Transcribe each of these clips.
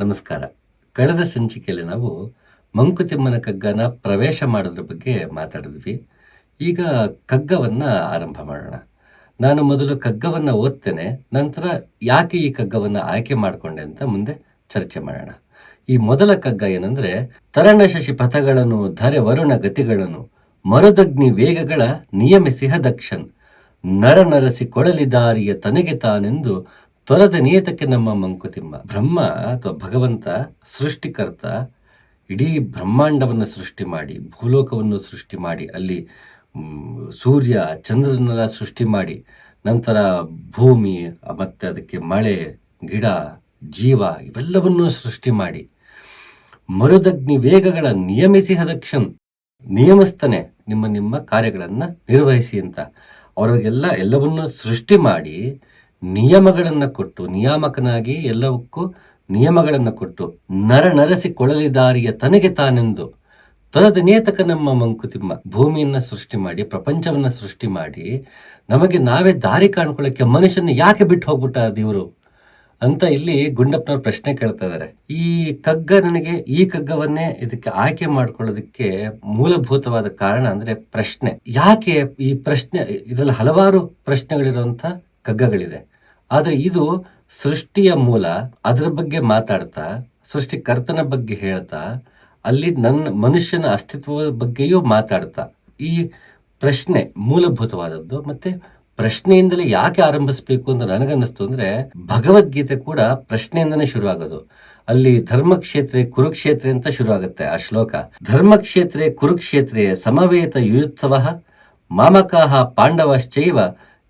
ನಮಸ್ಕಾರ. ಕಳೆದ ಸಂಚಿಕೆಯಲ್ಲಿ ನಾವು ಮಂಕುತಿಮ್ಮನ ಕಗ್ಗನ ಪ್ರವೇಶ ಮಾಡೋದ್ರ ಬಗ್ಗೆ ಮಾತಾಡಿದ್ವಿ. ಈಗ ಕಗ್ಗವನ್ನ ಆರಂಭ ಮಾಡೋಣ. ನಾನು ಮೊದಲು ಕಗ್ಗವನ್ನ ಓದ್ತೇನೆ, ನಂತರ ಯಾಕೆ ಈ ಕಗ್ಗವನ್ನ ಆಯ್ಕೆ ಮಾಡಿಕೊಂಡೆ ಅಂತ ಮುಂದೆ ಚರ್ಚೆ ಮಾಡೋಣ. ಈ ಮೊದಲ ಕಗ್ಗ ಏನಂದ್ರೆ ತರಣ ಶಶಿ ಪಥಗಳನ್ನು, ಧರೆ ವರುಣ ಗತಿಗಳನ್ನು, ಮರುದಗ್ನಿ ವೇಗಗಳ ನಿಯಮಿಸಿಹ ದಕ್ಷನ್, ನರ ನರಸಿ ಕೊಳಲಿ ದಾರಿಯ ತನಗೆ ತಾನೆಂದು ತೊರೆದ ನಿಯತಕ್ಕೆ ನಮ್ಮ ಮಂಕುತಿಮ್ಮ, ಬ್ರಹ್ಮ ಅಥವಾ ಭಗವಂತ, ಸೃಷ್ಟಿಕರ್ತ, ಇಡೀ ಬ್ರಹ್ಮಾಂಡವನ್ನು ಸೃಷ್ಟಿ ಮಾಡಿ, ಭೂಲೋಕವನ್ನು ಸೃಷ್ಟಿ ಮಾಡಿ, ಅಲ್ಲಿ ಸೂರ್ಯ ಚಂದ್ರನೆಲ್ಲ ಸೃಷ್ಟಿ ಮಾಡಿ, ನಂತರ ಭೂಮಿ, ಮತ್ತು ಅದಕ್ಕೆ ಮಳೆ, ಗಿಡ, ಜೀವ ಇವೆಲ್ಲವನ್ನೂ ಸೃಷ್ಟಿ ಮಾಡಿ. ಮರುದಗ್ನಿ ವೇಗಗಳ ನಿಯಮಿಸಿ ಹದಕ್ಷನ್ ನಿಯಮಿಸ್ತಾನೆ ನಿಮ್ಮ ನಿಮ್ಮ ಕಾರ್ಯಗಳನ್ನು ನಿರ್ವಹಿಸಿ ಅಂತ. ಅವರಿಗೆಲ್ಲ ಎಲ್ಲವನ್ನೂ ಸೃಷ್ಟಿ ಮಾಡಿ ನಿಯಮಗಳನ್ನ ಕೊಟ್ಟು, ನಿಯಾಮಕನಾಗಿ ಎಲ್ಲವಕ್ಕೂ ನಿಯಮಗಳನ್ನ ಕೊಟ್ಟು ನರ ನರಸಿ ಕೊಳಲಿ ದಾರಿಯ ತನಗೆ ತಾನೆಂದು ತನದ ನೇತಕ ನಮ್ಮ ಮಂಕುತಿಮ್ಮ ಭೂಮಿಯನ್ನ ಸೃಷ್ಟಿ ಮಾಡಿ, ಪ್ರಪಂಚವನ್ನ ಸೃಷ್ಟಿ ಮಾಡಿ, ನಮಗೆ ನಾವೇ ದಾರಿ ಕಾಣ್ಕೊಳ್ಳಕ್ಕೆ ಮನುಷ್ಯನ ಯಾಕೆ ಬಿಟ್ಟು ಹೋಗ್ಬಿಟ್ಟ ದೇವರು? ಅಂತ ಇಲ್ಲಿ ಗುಂಡಪ್ಪನವ್ರ ಪ್ರಶ್ನೆ ಕೇಳ್ತಾ ಇದ್ದಾರೆ ಈ ಕಗ್ಗ ನನಗೆ, ಈ ಕಗ್ಗವನ್ನೇ ಇದಕ್ಕೆ ಆಯ್ಕೆ ಮಾಡ್ಕೊಳ್ಳೋದಕ್ಕೆ ಮೂಲಭೂತವಾದ ಕಾರಣ ಅಂದ್ರೆ ಪ್ರಶ್ನೆ. ಯಾಕೆ ಈ ಪ್ರಶ್ನೆ, ಇದರಲ್ಲಿ ಹಲವಾರು ಪ್ರಶ್ನೆಗಳಿರುವಂತ ಕಗ್ಗಗಳಿದೆ ಆದರೆ ಇದು ಸೃಷ್ಟಿಯ ಮೂಲ, ಅದರ ಬಗ್ಗೆ ಮಾತಾಡ್ತಾ, ಸೃಷ್ಟಿಕರ್ತನ ಬಗ್ಗೆ ಹೇಳ್ತಾ, ಅಲ್ಲಿ ನನ್ನ ಮನುಷ್ಯನ ಅಸ್ತಿತ್ವದ ಬಗ್ಗೆಯೂ ಮಾತಾಡ್ತಾ. ಈ ಪ್ರಶ್ನೆ ಮೂಲಭೂತವಾದದ್ದು ಮತ್ತೆ ಪ್ರಶ್ನೆಯಿಂದಲೇ ಯಾಕೆ ಆರಂಭಿಸಬೇಕು ಅಂತ ನನಗನ್ನಿಸ್ತು ಅಂದ್ರೆ ಭಗವದ್ಗೀತೆ ಕೂಡ ಪ್ರಶ್ನೆಯಿಂದನೇ ಶುರುವಾಗೋದು. ಅಲ್ಲಿ ಧರ್ಮಕ್ಷೇತ್ರ ಕುರುಕ್ಷೇತ್ರ ಅಂತ ಶುರುವಾಗುತ್ತೆ ಆ ಶ್ಲೋಕ. ಧರ್ಮಕ್ಷೇತ್ರ ಕುರುಕ್ಷೇತ್ರ ಸಮವೇತ ಯುತ್ಸವ ಮಾಮಕಾಹ ಪಾಂಡವಶ್ಚೈವ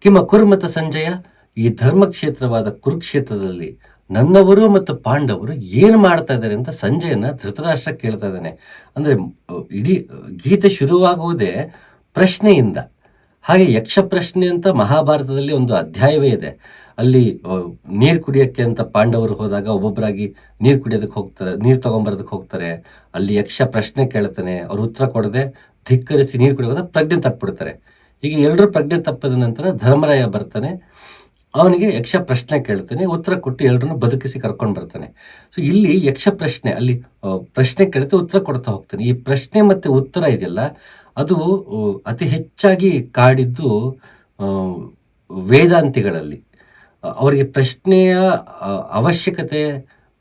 ಕಿಮ ಕುರ್ಮತ ಸಂಜಯ, ಈ ಧರ್ಮಕ್ಷೇತ್ರವಾದ ಕುರುಕ್ಷೇತ್ರದಲ್ಲಿ ನನ್ನವರು ಮತ್ತು ಪಾಂಡವರು ಏನು ಮಾಡ್ತಾ ಇದ್ದಾರೆ ಅಂತ ಸಂಜಯನ ಧೃತರಾಷ್ಟ್ರ ಕೇಳ್ತಾ ಇದ್ದಾನೆ. ಅಂದರೆ, ಇಡೀ ಗೀತೆ ಶುರುವಾಗುವುದೇ ಪ್ರಶ್ನೆಯಿಂದ. ಹಾಗೆ ಯಕ್ಷ ಪ್ರಶ್ನೆ ಅಂತ ಮಹಾಭಾರತದಲ್ಲಿ ಒಂದು ಅಧ್ಯಾಯವೇ ಇದೆ. ಅಲ್ಲಿ ನೀರು ಕುಡಿಯೋಕ್ಕೆ ಅಂತ ಪಾಂಡವರು ಹೋದಾಗ ಒಬ್ಬೊಬ್ಬರಾಗಿ ನೀರು ಕುಡಿಯೋದಕ್ಕೆ ಹೋಗ್ತಾರೆ, ನೀರು ತೊಗೊಂಬರೋದಕ್ಕೆ ಹೋಗ್ತಾರೆ. ಅಲ್ಲಿ ಯಕ್ಷ ಪ್ರಶ್ನೆ ಕೇಳ್ತಾನೆ, ಅವ್ರು ಉತ್ತರ ಕೊಡದೆ ಧಿಕ್ಕರಿಸಿ ನೀರು ಕುಡಿಯೋದ ಪ್ರಜ್ಞೆ ತಪ್ಪಿಬಿಡ್ತಾರೆ. ಈಗ ಎಲ್ಲರೂ ಪ್ರಜ್ಞೆ ತಪ್ಪಿದ ನಂತರ ಧರ್ಮರಾಯ ಬರ್ತಾನೆ. ಅವನಿಗೆ ಯಕ್ಷ ಪ್ರಶ್ನೆ ಕೇಳ್ತಾನೆ. ಉತ್ತರ ಕೊಟ್ಟು ಎಲ್ಲರನ್ನು ಬದುಕಿಸಿ ಕರ್ಕೊಂಡು ಬರ್ತಾನೆ. ಸೊ ಇಲ್ಲಿ ಯಕ್ಷ ಪ್ರಶ್ನೆ, ಅಲ್ಲಿ ಪ್ರಶ್ನೆ ಕೇಳುತ್ತೆ ಉತ್ತರ ಕೊಡ್ತಾ ಹೋಗ್ತಾನೆ. ಈ ಪ್ರಶ್ನೆ ಮತ್ತೆ ಉತ್ತರ ಇದೆಯಲ್ಲ, ಅದು ಅತಿ ಹೆಚ್ಚಾಗಿ ಕಾಡಿದ್ದು ವೇದಾಂತಿಗಳಲ್ಲಿ. ಅವರಿಗೆ ಪ್ರಶ್ನೆಯ ಅವಶ್ಯಕತೆ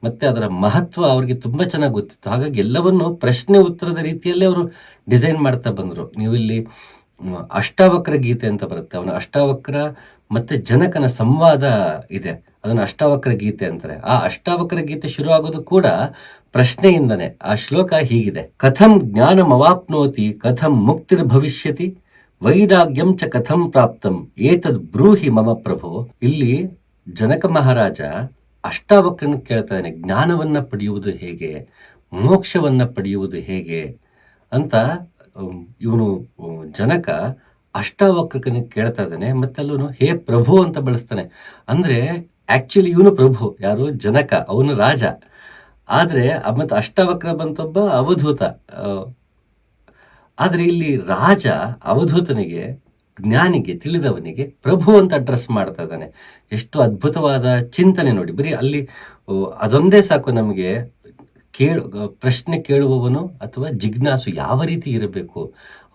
ಮತ್ತೆ ಅದರ ಮಹತ್ವ ಅವರಿಗೆ ತುಂಬ ಚೆನ್ನಾಗಿ ಗೊತ್ತಿತ್ತು. ಹಾಗಾಗಿ ಎಲ್ಲವನ್ನು ಪ್ರಶ್ನೆ ಉತ್ತರದ ರೀತಿಯಲ್ಲೇ ಅವರು ಡಿಸೈನ್ ಮಾಡ್ತಾ ಬಂದರು. ನೀವು ಇಲ್ಲಿ ಅಷ್ಟಾವಕ್ರ ಗೀತೆ ಅಂತ ಬರುತ್ತೆ. ಅವನ ಅಷ್ಟಾವಕ್ರ ಮತ್ತೆ ಜನಕನ ಸಂವಾದ ಇದೆ. ಅದನ್ನು ಅಷ್ಟಾವಕ್ರ ಗೀತೆ ಅಂತಾರೆ. ಆ ಅಷ್ಟಾವಕ್ರ ಗೀತೆ ಶುರುವಾಗೋದು ಕೂಡ ಪ್ರಶ್ನೆಯಿಂದನೇ. ಆ ಶ್ಲೋಕ ಹೀಗಿದೆ. ಕಥಂ ಜ್ಞಾನಮವಾಪ್ನೋತಿ, ಕಥಂ ಮುಕ್ತಿರ್ ಭವಿಷ್ಯತಿ, ವೈರಾಗ್ಯಂ ಚ ಕಥಂ ಪ್ರಾಪ್ತಂ, ಏತದ್ ಬ್ರೂಹಿ ಮಮ ಪ್ರಭು. ಇಲ್ಲಿ ಜನಕ ಮಹಾರಾಜ ಅಷ್ಟಾವಕ್ರನ ಕೇಳ್ತಾನೆ, ಜ್ಞಾನವನ್ನ ಪಡೆಯುವುದು ಹೇಗೆ, ಮೋಕ್ಷವನ್ನ ಪಡೆಯುವುದು ಹೇಗೆ ಅಂತ ಇವನು ಜನಕ ಅಷ್ಟಾವಕ್ರಕನ ಕೇಳ್ತಾ ಇದ್ದಾನೆ ಮತ್ತಲ್ಲೂ ಹೇ ಪ್ರಭು ಅಂತ ಬಳಸ್ತಾನೆ. ಅಂದ್ರೆ ಆಕ್ಚುಲಿ ಇವನು ಪ್ರಭು, ಯಾರು? ಜನಕ, ಅವನು ರಾಜ. ಆದ್ರೆ ಮತ್ತು ಅಷ್ಟಾವಕ್ರ ಬಂತೊಬ್ಬ ಅವಧೂತ. ಆದ್ರೆ ಇಲ್ಲಿ ರಾಜ ಅವಧೂತನಿಗೆ, ಜ್ಞಾನಿಗೆ, ತಿಳಿದವನಿಗೆ ಪ್ರಭು ಅಂತ ಅಡ್ರೆಸ್ ಮಾಡ್ತಾ ಇದ್ದಾನೆ. ಎಷ್ಟು ಅದ್ಭುತವಾದ ಚಿಂತನೆ ನೋಡಿ. ಬರೀ ಅಲ್ಲಿ ಅದೊಂದೇ ಸಾಕು ನಮಗೆ. ಕೇಳು ಪ್ರಶ್ನೆ ಕೇಳುವವನು ಅಥವಾ ಜಿಜ್ಞಾಸು ಯಾವ ರೀತಿ ಇರಬೇಕು,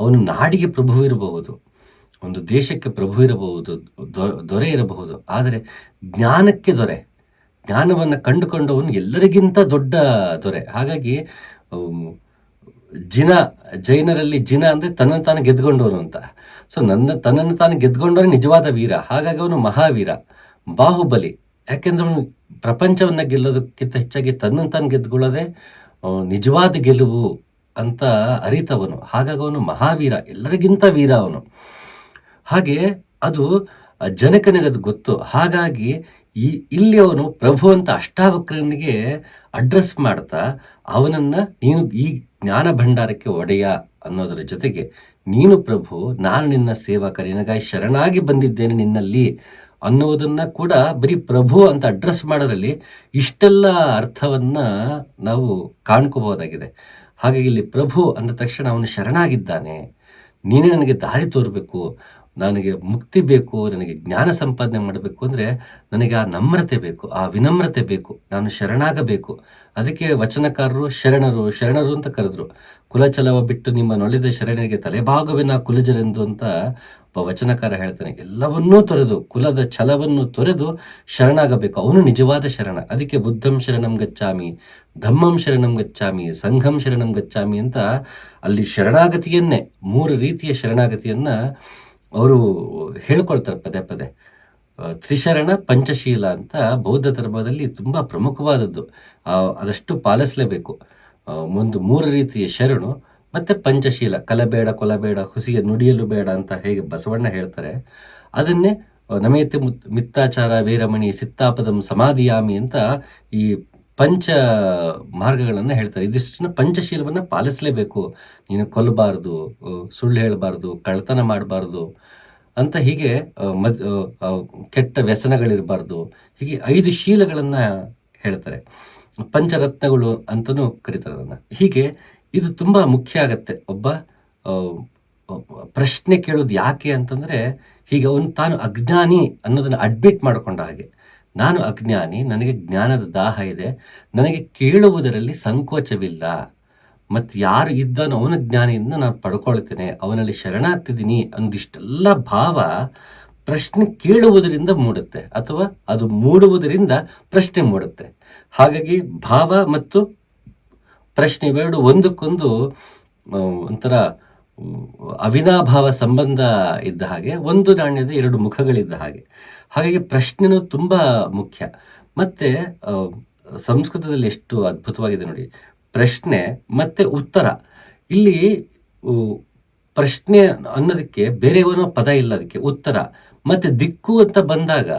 ಅವನು ನಾಡಿಗೆ ಪ್ರಭು ಇರಬಹುದು, ಒಂದು ದೇಶಕ್ಕೆ ಪ್ರಭು ಇರಬಹುದು ದೊರೆ ಇರಬಹುದು, ಆದರೆ ಜ್ಞಾನಕ್ಕೆ ದೊರೆ, ಜ್ಞಾನವನ್ನು ಕಂಡುಕೊಂಡವನು ಎಲ್ಲರಿಗಿಂತ ದೊಡ್ಡ ದೊರೆ. ಹಾಗಾಗಿ ಜಿನ, ಜೈನರಲ್ಲಿ ಜಿನ ಅಂದರೆ ತನ್ನ ತಾನು ಗೆದ್ಕೊಂಡವನು ಅಂತ. ಸೊ, ನನ್ನ, ತನ್ನನ್ನು ತಾನು ಗೆದ್ಕೊಂಡವನು ನಿಜವಾದ ವೀರ, ಹಾಗಾಗಿ ಅವನು ಮಹಾವೀರ, ಬಾಹುಬಲಿ. ಯಾಕೆಂದ್ರೆ ಅವನು ಪ್ರಪಂಚವನ್ನ ಗೆಲ್ಲೋದಕ್ಕಿಂತ ಹೆಚ್ಚಾಗಿ ತನ್ನ ತಾನು ಗೆದ್ದುಕೊಳ್ಳದೆ ನಿಜವಾದ ಗೆಲುವು ಅಂತ ಅರಿತವನು. ಹಾಗಾಗಿ ಅವನು ಮಹಾವೀರ, ಎಲ್ಲರಿಗಿಂತ ವೀರ ಅವನು. ಹಾಗೆ ಅದು ಜನಕನಿಗದು ಗೊತ್ತು. ಹಾಗಾಗಿ ಈ ಇಲ್ಲಿ ಅವನು ಪ್ರಭು ಅಂತ ಅಷ್ಟಾವಕ್ರನಿಗೆ ಅಡ್ರೆಸ್ ಮಾಡ್ತಾ, ಅವನನ್ನು ನೀನು ಈ ಜ್ಞಾನ ಭಂಡಾರಕ್ಕೆ ಒಡೆಯ ಅನ್ನೋದರ ಜೊತೆಗೆ, ನೀನು ಪ್ರಭು, ನಾನು ನಿನ್ನ ಸೇವಕ, ನಿನಗಾಗಿ ಶರಣಾಗಿ ಬಂದಿದ್ದೇನೆ ನಿನ್ನಲ್ಲಿ. ಅನ್ನೋದನ್ನ ಕೂಡ ಬರೀ ಪ್ರಭು ಅಂತ ಅಡ್ರೆಸ್ ಮಾಡೋದ್ರಲ್ಲಿ ಇಷ್ಟೆಲ್ಲ ಅರ್ಥವನ್ನ ನಾವು ಕಾಣ್ಕೋಬಹುದಾಗಿದೆ. ಹಾಗಾಗಿ ಇಲ್ಲಿ ಪ್ರಭು ಅಂದ ತಕ್ಷಣ ಅವನು ಶರಣಾಗಿದ್ದಾನೆ. ನೀನೇ ನನಗೆ ದಾರಿ ತೋರಬೇಕು. ನನಗೆ ಮುಕ್ತಿ ಬೇಕು. ನನಗೆ ಜ್ಞಾನ ಸಂಪಾದನೆ ಮಾಡಬೇಕು ಅಂದರೆ ನನಗೆ ಆ ನಮ್ರತೆ ಬೇಕು, ಆ ವಿನಮ್ರತೆ ಬೇಕು. ನಾನು ಶರಣಾಗಬೇಕು. ಅದಕ್ಕೆ ವಚನಕಾರರು ಶರಣರು ಶರಣರು ಅಂತ ಕರೆದ್ರು. ಕುಲಚಲವ ಬಿಟ್ಟು ನಿಮ್ಮ ನೊಳೆದ ಶರಣರಿಗೆ ತಲೆಭಾಗವಿನ ಕುಲಜರೆಂದು ಅಂತ ಒಬ್ಬ ವಚನಕಾರ ಹೇಳ್ತಾನೆ, ಎಲ್ಲವನ್ನೂ ತೊರೆದು, ಕುಲದ ಛಲವನ್ನು ತೊರೆದು ಶರಣಾಗಬೇಕು. ಅವನು ನಿಜವಾದ ಶರಣ. ಅದಕ್ಕೆ ಬುದ್ಧಂ ಶರಣಂ ಗಚ್ಚಾಮಿ ಧಮ್ಮಂ ಶರಣಂ ಗಚ್ಚಾಮಿ ಸಂಘಂ ಶರಣಂ ಗಚ್ಚಾಮಿ ಅಂತ ಅಲ್ಲಿ ಶರಣಾಗತಿಯನ್ನೇ, ಮೂರು ರೀತಿಯ ಶರಣಾಗತಿಯನ್ನ ಅವರು ಹೇಳ್ಕೊಳ್ತಾರೆ ಪದೇ ಪದೇ. ತ್ರಿಶರಣ ಪಂಚಶೀಲ ಅಂತ ಬೌದ್ಧ ಧರ್ಮದಲ್ಲಿ ತುಂಬ ಪ್ರಮುಖವಾದದ್ದು. ಅದಷ್ಟು ಪಾಲಿಸಲೇಬೇಕು. ಒಂದು ಮೂರು ರೀತಿಯ ಶರಣು. ಮತ್ತೆ ಪಂಚಶೀಲ ಕಲಬೇಡ ಕೊಲಬೇಡ ಹುಸಿಗೆ ನುಡಿಯಲು ಬೇಡ ಅಂತ ಹೇಗೆ ಬಸವಣ್ಣ ಹೇಳ್ತಾರೆ, ಅದನ್ನೇ ನಮೇತಿ ಮಿತ್ತಾಚಾರ ವೀರಮಣಿ, ಸಿತ್ತಾಪದಂ, ಸಮಾಧಿಯಾಮಿ ಅಂತ ಈ ಪಂಚ ಮಾರ್ಗಗಳನ್ನು ಹೇಳ್ತಾರೆ. ಇದಿಷ್ಟನ್ನ ಪಂಚಶೀಲವನ್ನು ಪಾಲಿಸಲೇಬೇಕು. ನೀನು ಕೊಲ್ಲಬಾರ್ದು ಸುಳ್ಳು ಹೇಳಬಾರ್ದು ಕಳ್ತನ ಮಾಡಬಾರ್ದು ಅಂತ ಹೀಗೆ ಮದ್ ಕೆಟ್ಟ ವ್ಯಸನಗಳಿರಬಾರ್ದು. ಹೀಗೆ ಐದು ಶೀಲಗಳನ್ನು ಹೇಳ್ತಾರೆ. ಪಂಚರತ್ನಗಳು ಅಂತಲೂ ಕರೀತಾರೆ ಅದನ್ನು. ಹೀಗೆ ಇದು ತುಂಬ ಮುಖ್ಯ ಆಗತ್ತೆ. ಒಬ್ಬ ಪ್ರಶ್ನೆ ಕೇಳೋದು ಯಾಕೆ ಅಂತಂದರೆ, ಹೀಗೆ ಅವನು ತಾನು ಅಜ್ಞಾನಿ ಅನ್ನೋದನ್ನು ಅಡ್ಮಿಟ್ ಮಾಡಿಕೊಂಡ ಹಾಗೆ. ನಾನು ಅಜ್ಞಾನಿ, ನನಗೆ ಜ್ಞಾನದ ದಾಹ ಇದೆ, ನನಗೆ ಕೇಳುವುದರಲ್ಲಿ ಸಂಕೋಚವಿಲ್ಲ. ಮತ್ತು ಯಾರು ಇದ್ದಾನೋ ಅವನ ಜ್ಞಾನಿಯಿಂದ ನಾನು ಪಡ್ಕೊಳ್ತೇನೆ, ಅವನಲ್ಲಿ ಶರಣಾಗ್ತಿದ್ದೀನಿ ಅಂದಿಷ್ಟೆಲ್ಲ ಭಾವ ಪ್ರಶ್ನೆ ಕೇಳುವುದರಿಂದ ಮೂಡುತ್ತೆ, ಅಥವಾ ಅದು ಮೂಡುವುದರಿಂದ ಪ್ರಶ್ನೆ ಮೂಡುತ್ತೆ. ಹಾಗಾಗಿ ಭಾವ ಮತ್ತು ಪ್ರಶ್ನೆ ಇವೆರಡು ಒಂದಕ್ಕೊಂದು ಒಂಥರ ಅವಿನಾಭಾವ ಸಂಬಂಧ ಇದ್ದ ಹಾಗೆ, ಒಂದು ನಾಣ್ಯದ ಎರಡು ಮುಖಗಳಿದ್ದ ಹಾಗೆ. ಹಾಗಾಗಿ ಪ್ರಶ್ನೆನೂ ತುಂಬ ಮುಖ್ಯ. ಮತ್ತು ಸಂಸ್ಕೃತದಲ್ಲಿ ಎಷ್ಟು ಅದ್ಭುತವಾಗಿದೆ ನೋಡಿ. ಪ್ರಶ್ನೆ ಮತ್ತು ಉತ್ತರ. ಇಲ್ಲಿ ಪ್ರಶ್ನೆ ಅನ್ನೋದಕ್ಕೆ ಬೇರೆ ಏನೋ ಪದ ಇಲ್ಲ ಅದಕ್ಕೆ, ಉತ್ತರ. ಮತ್ತು ದಿಕ್ಕು ಅಂತ ಬಂದಾಗ,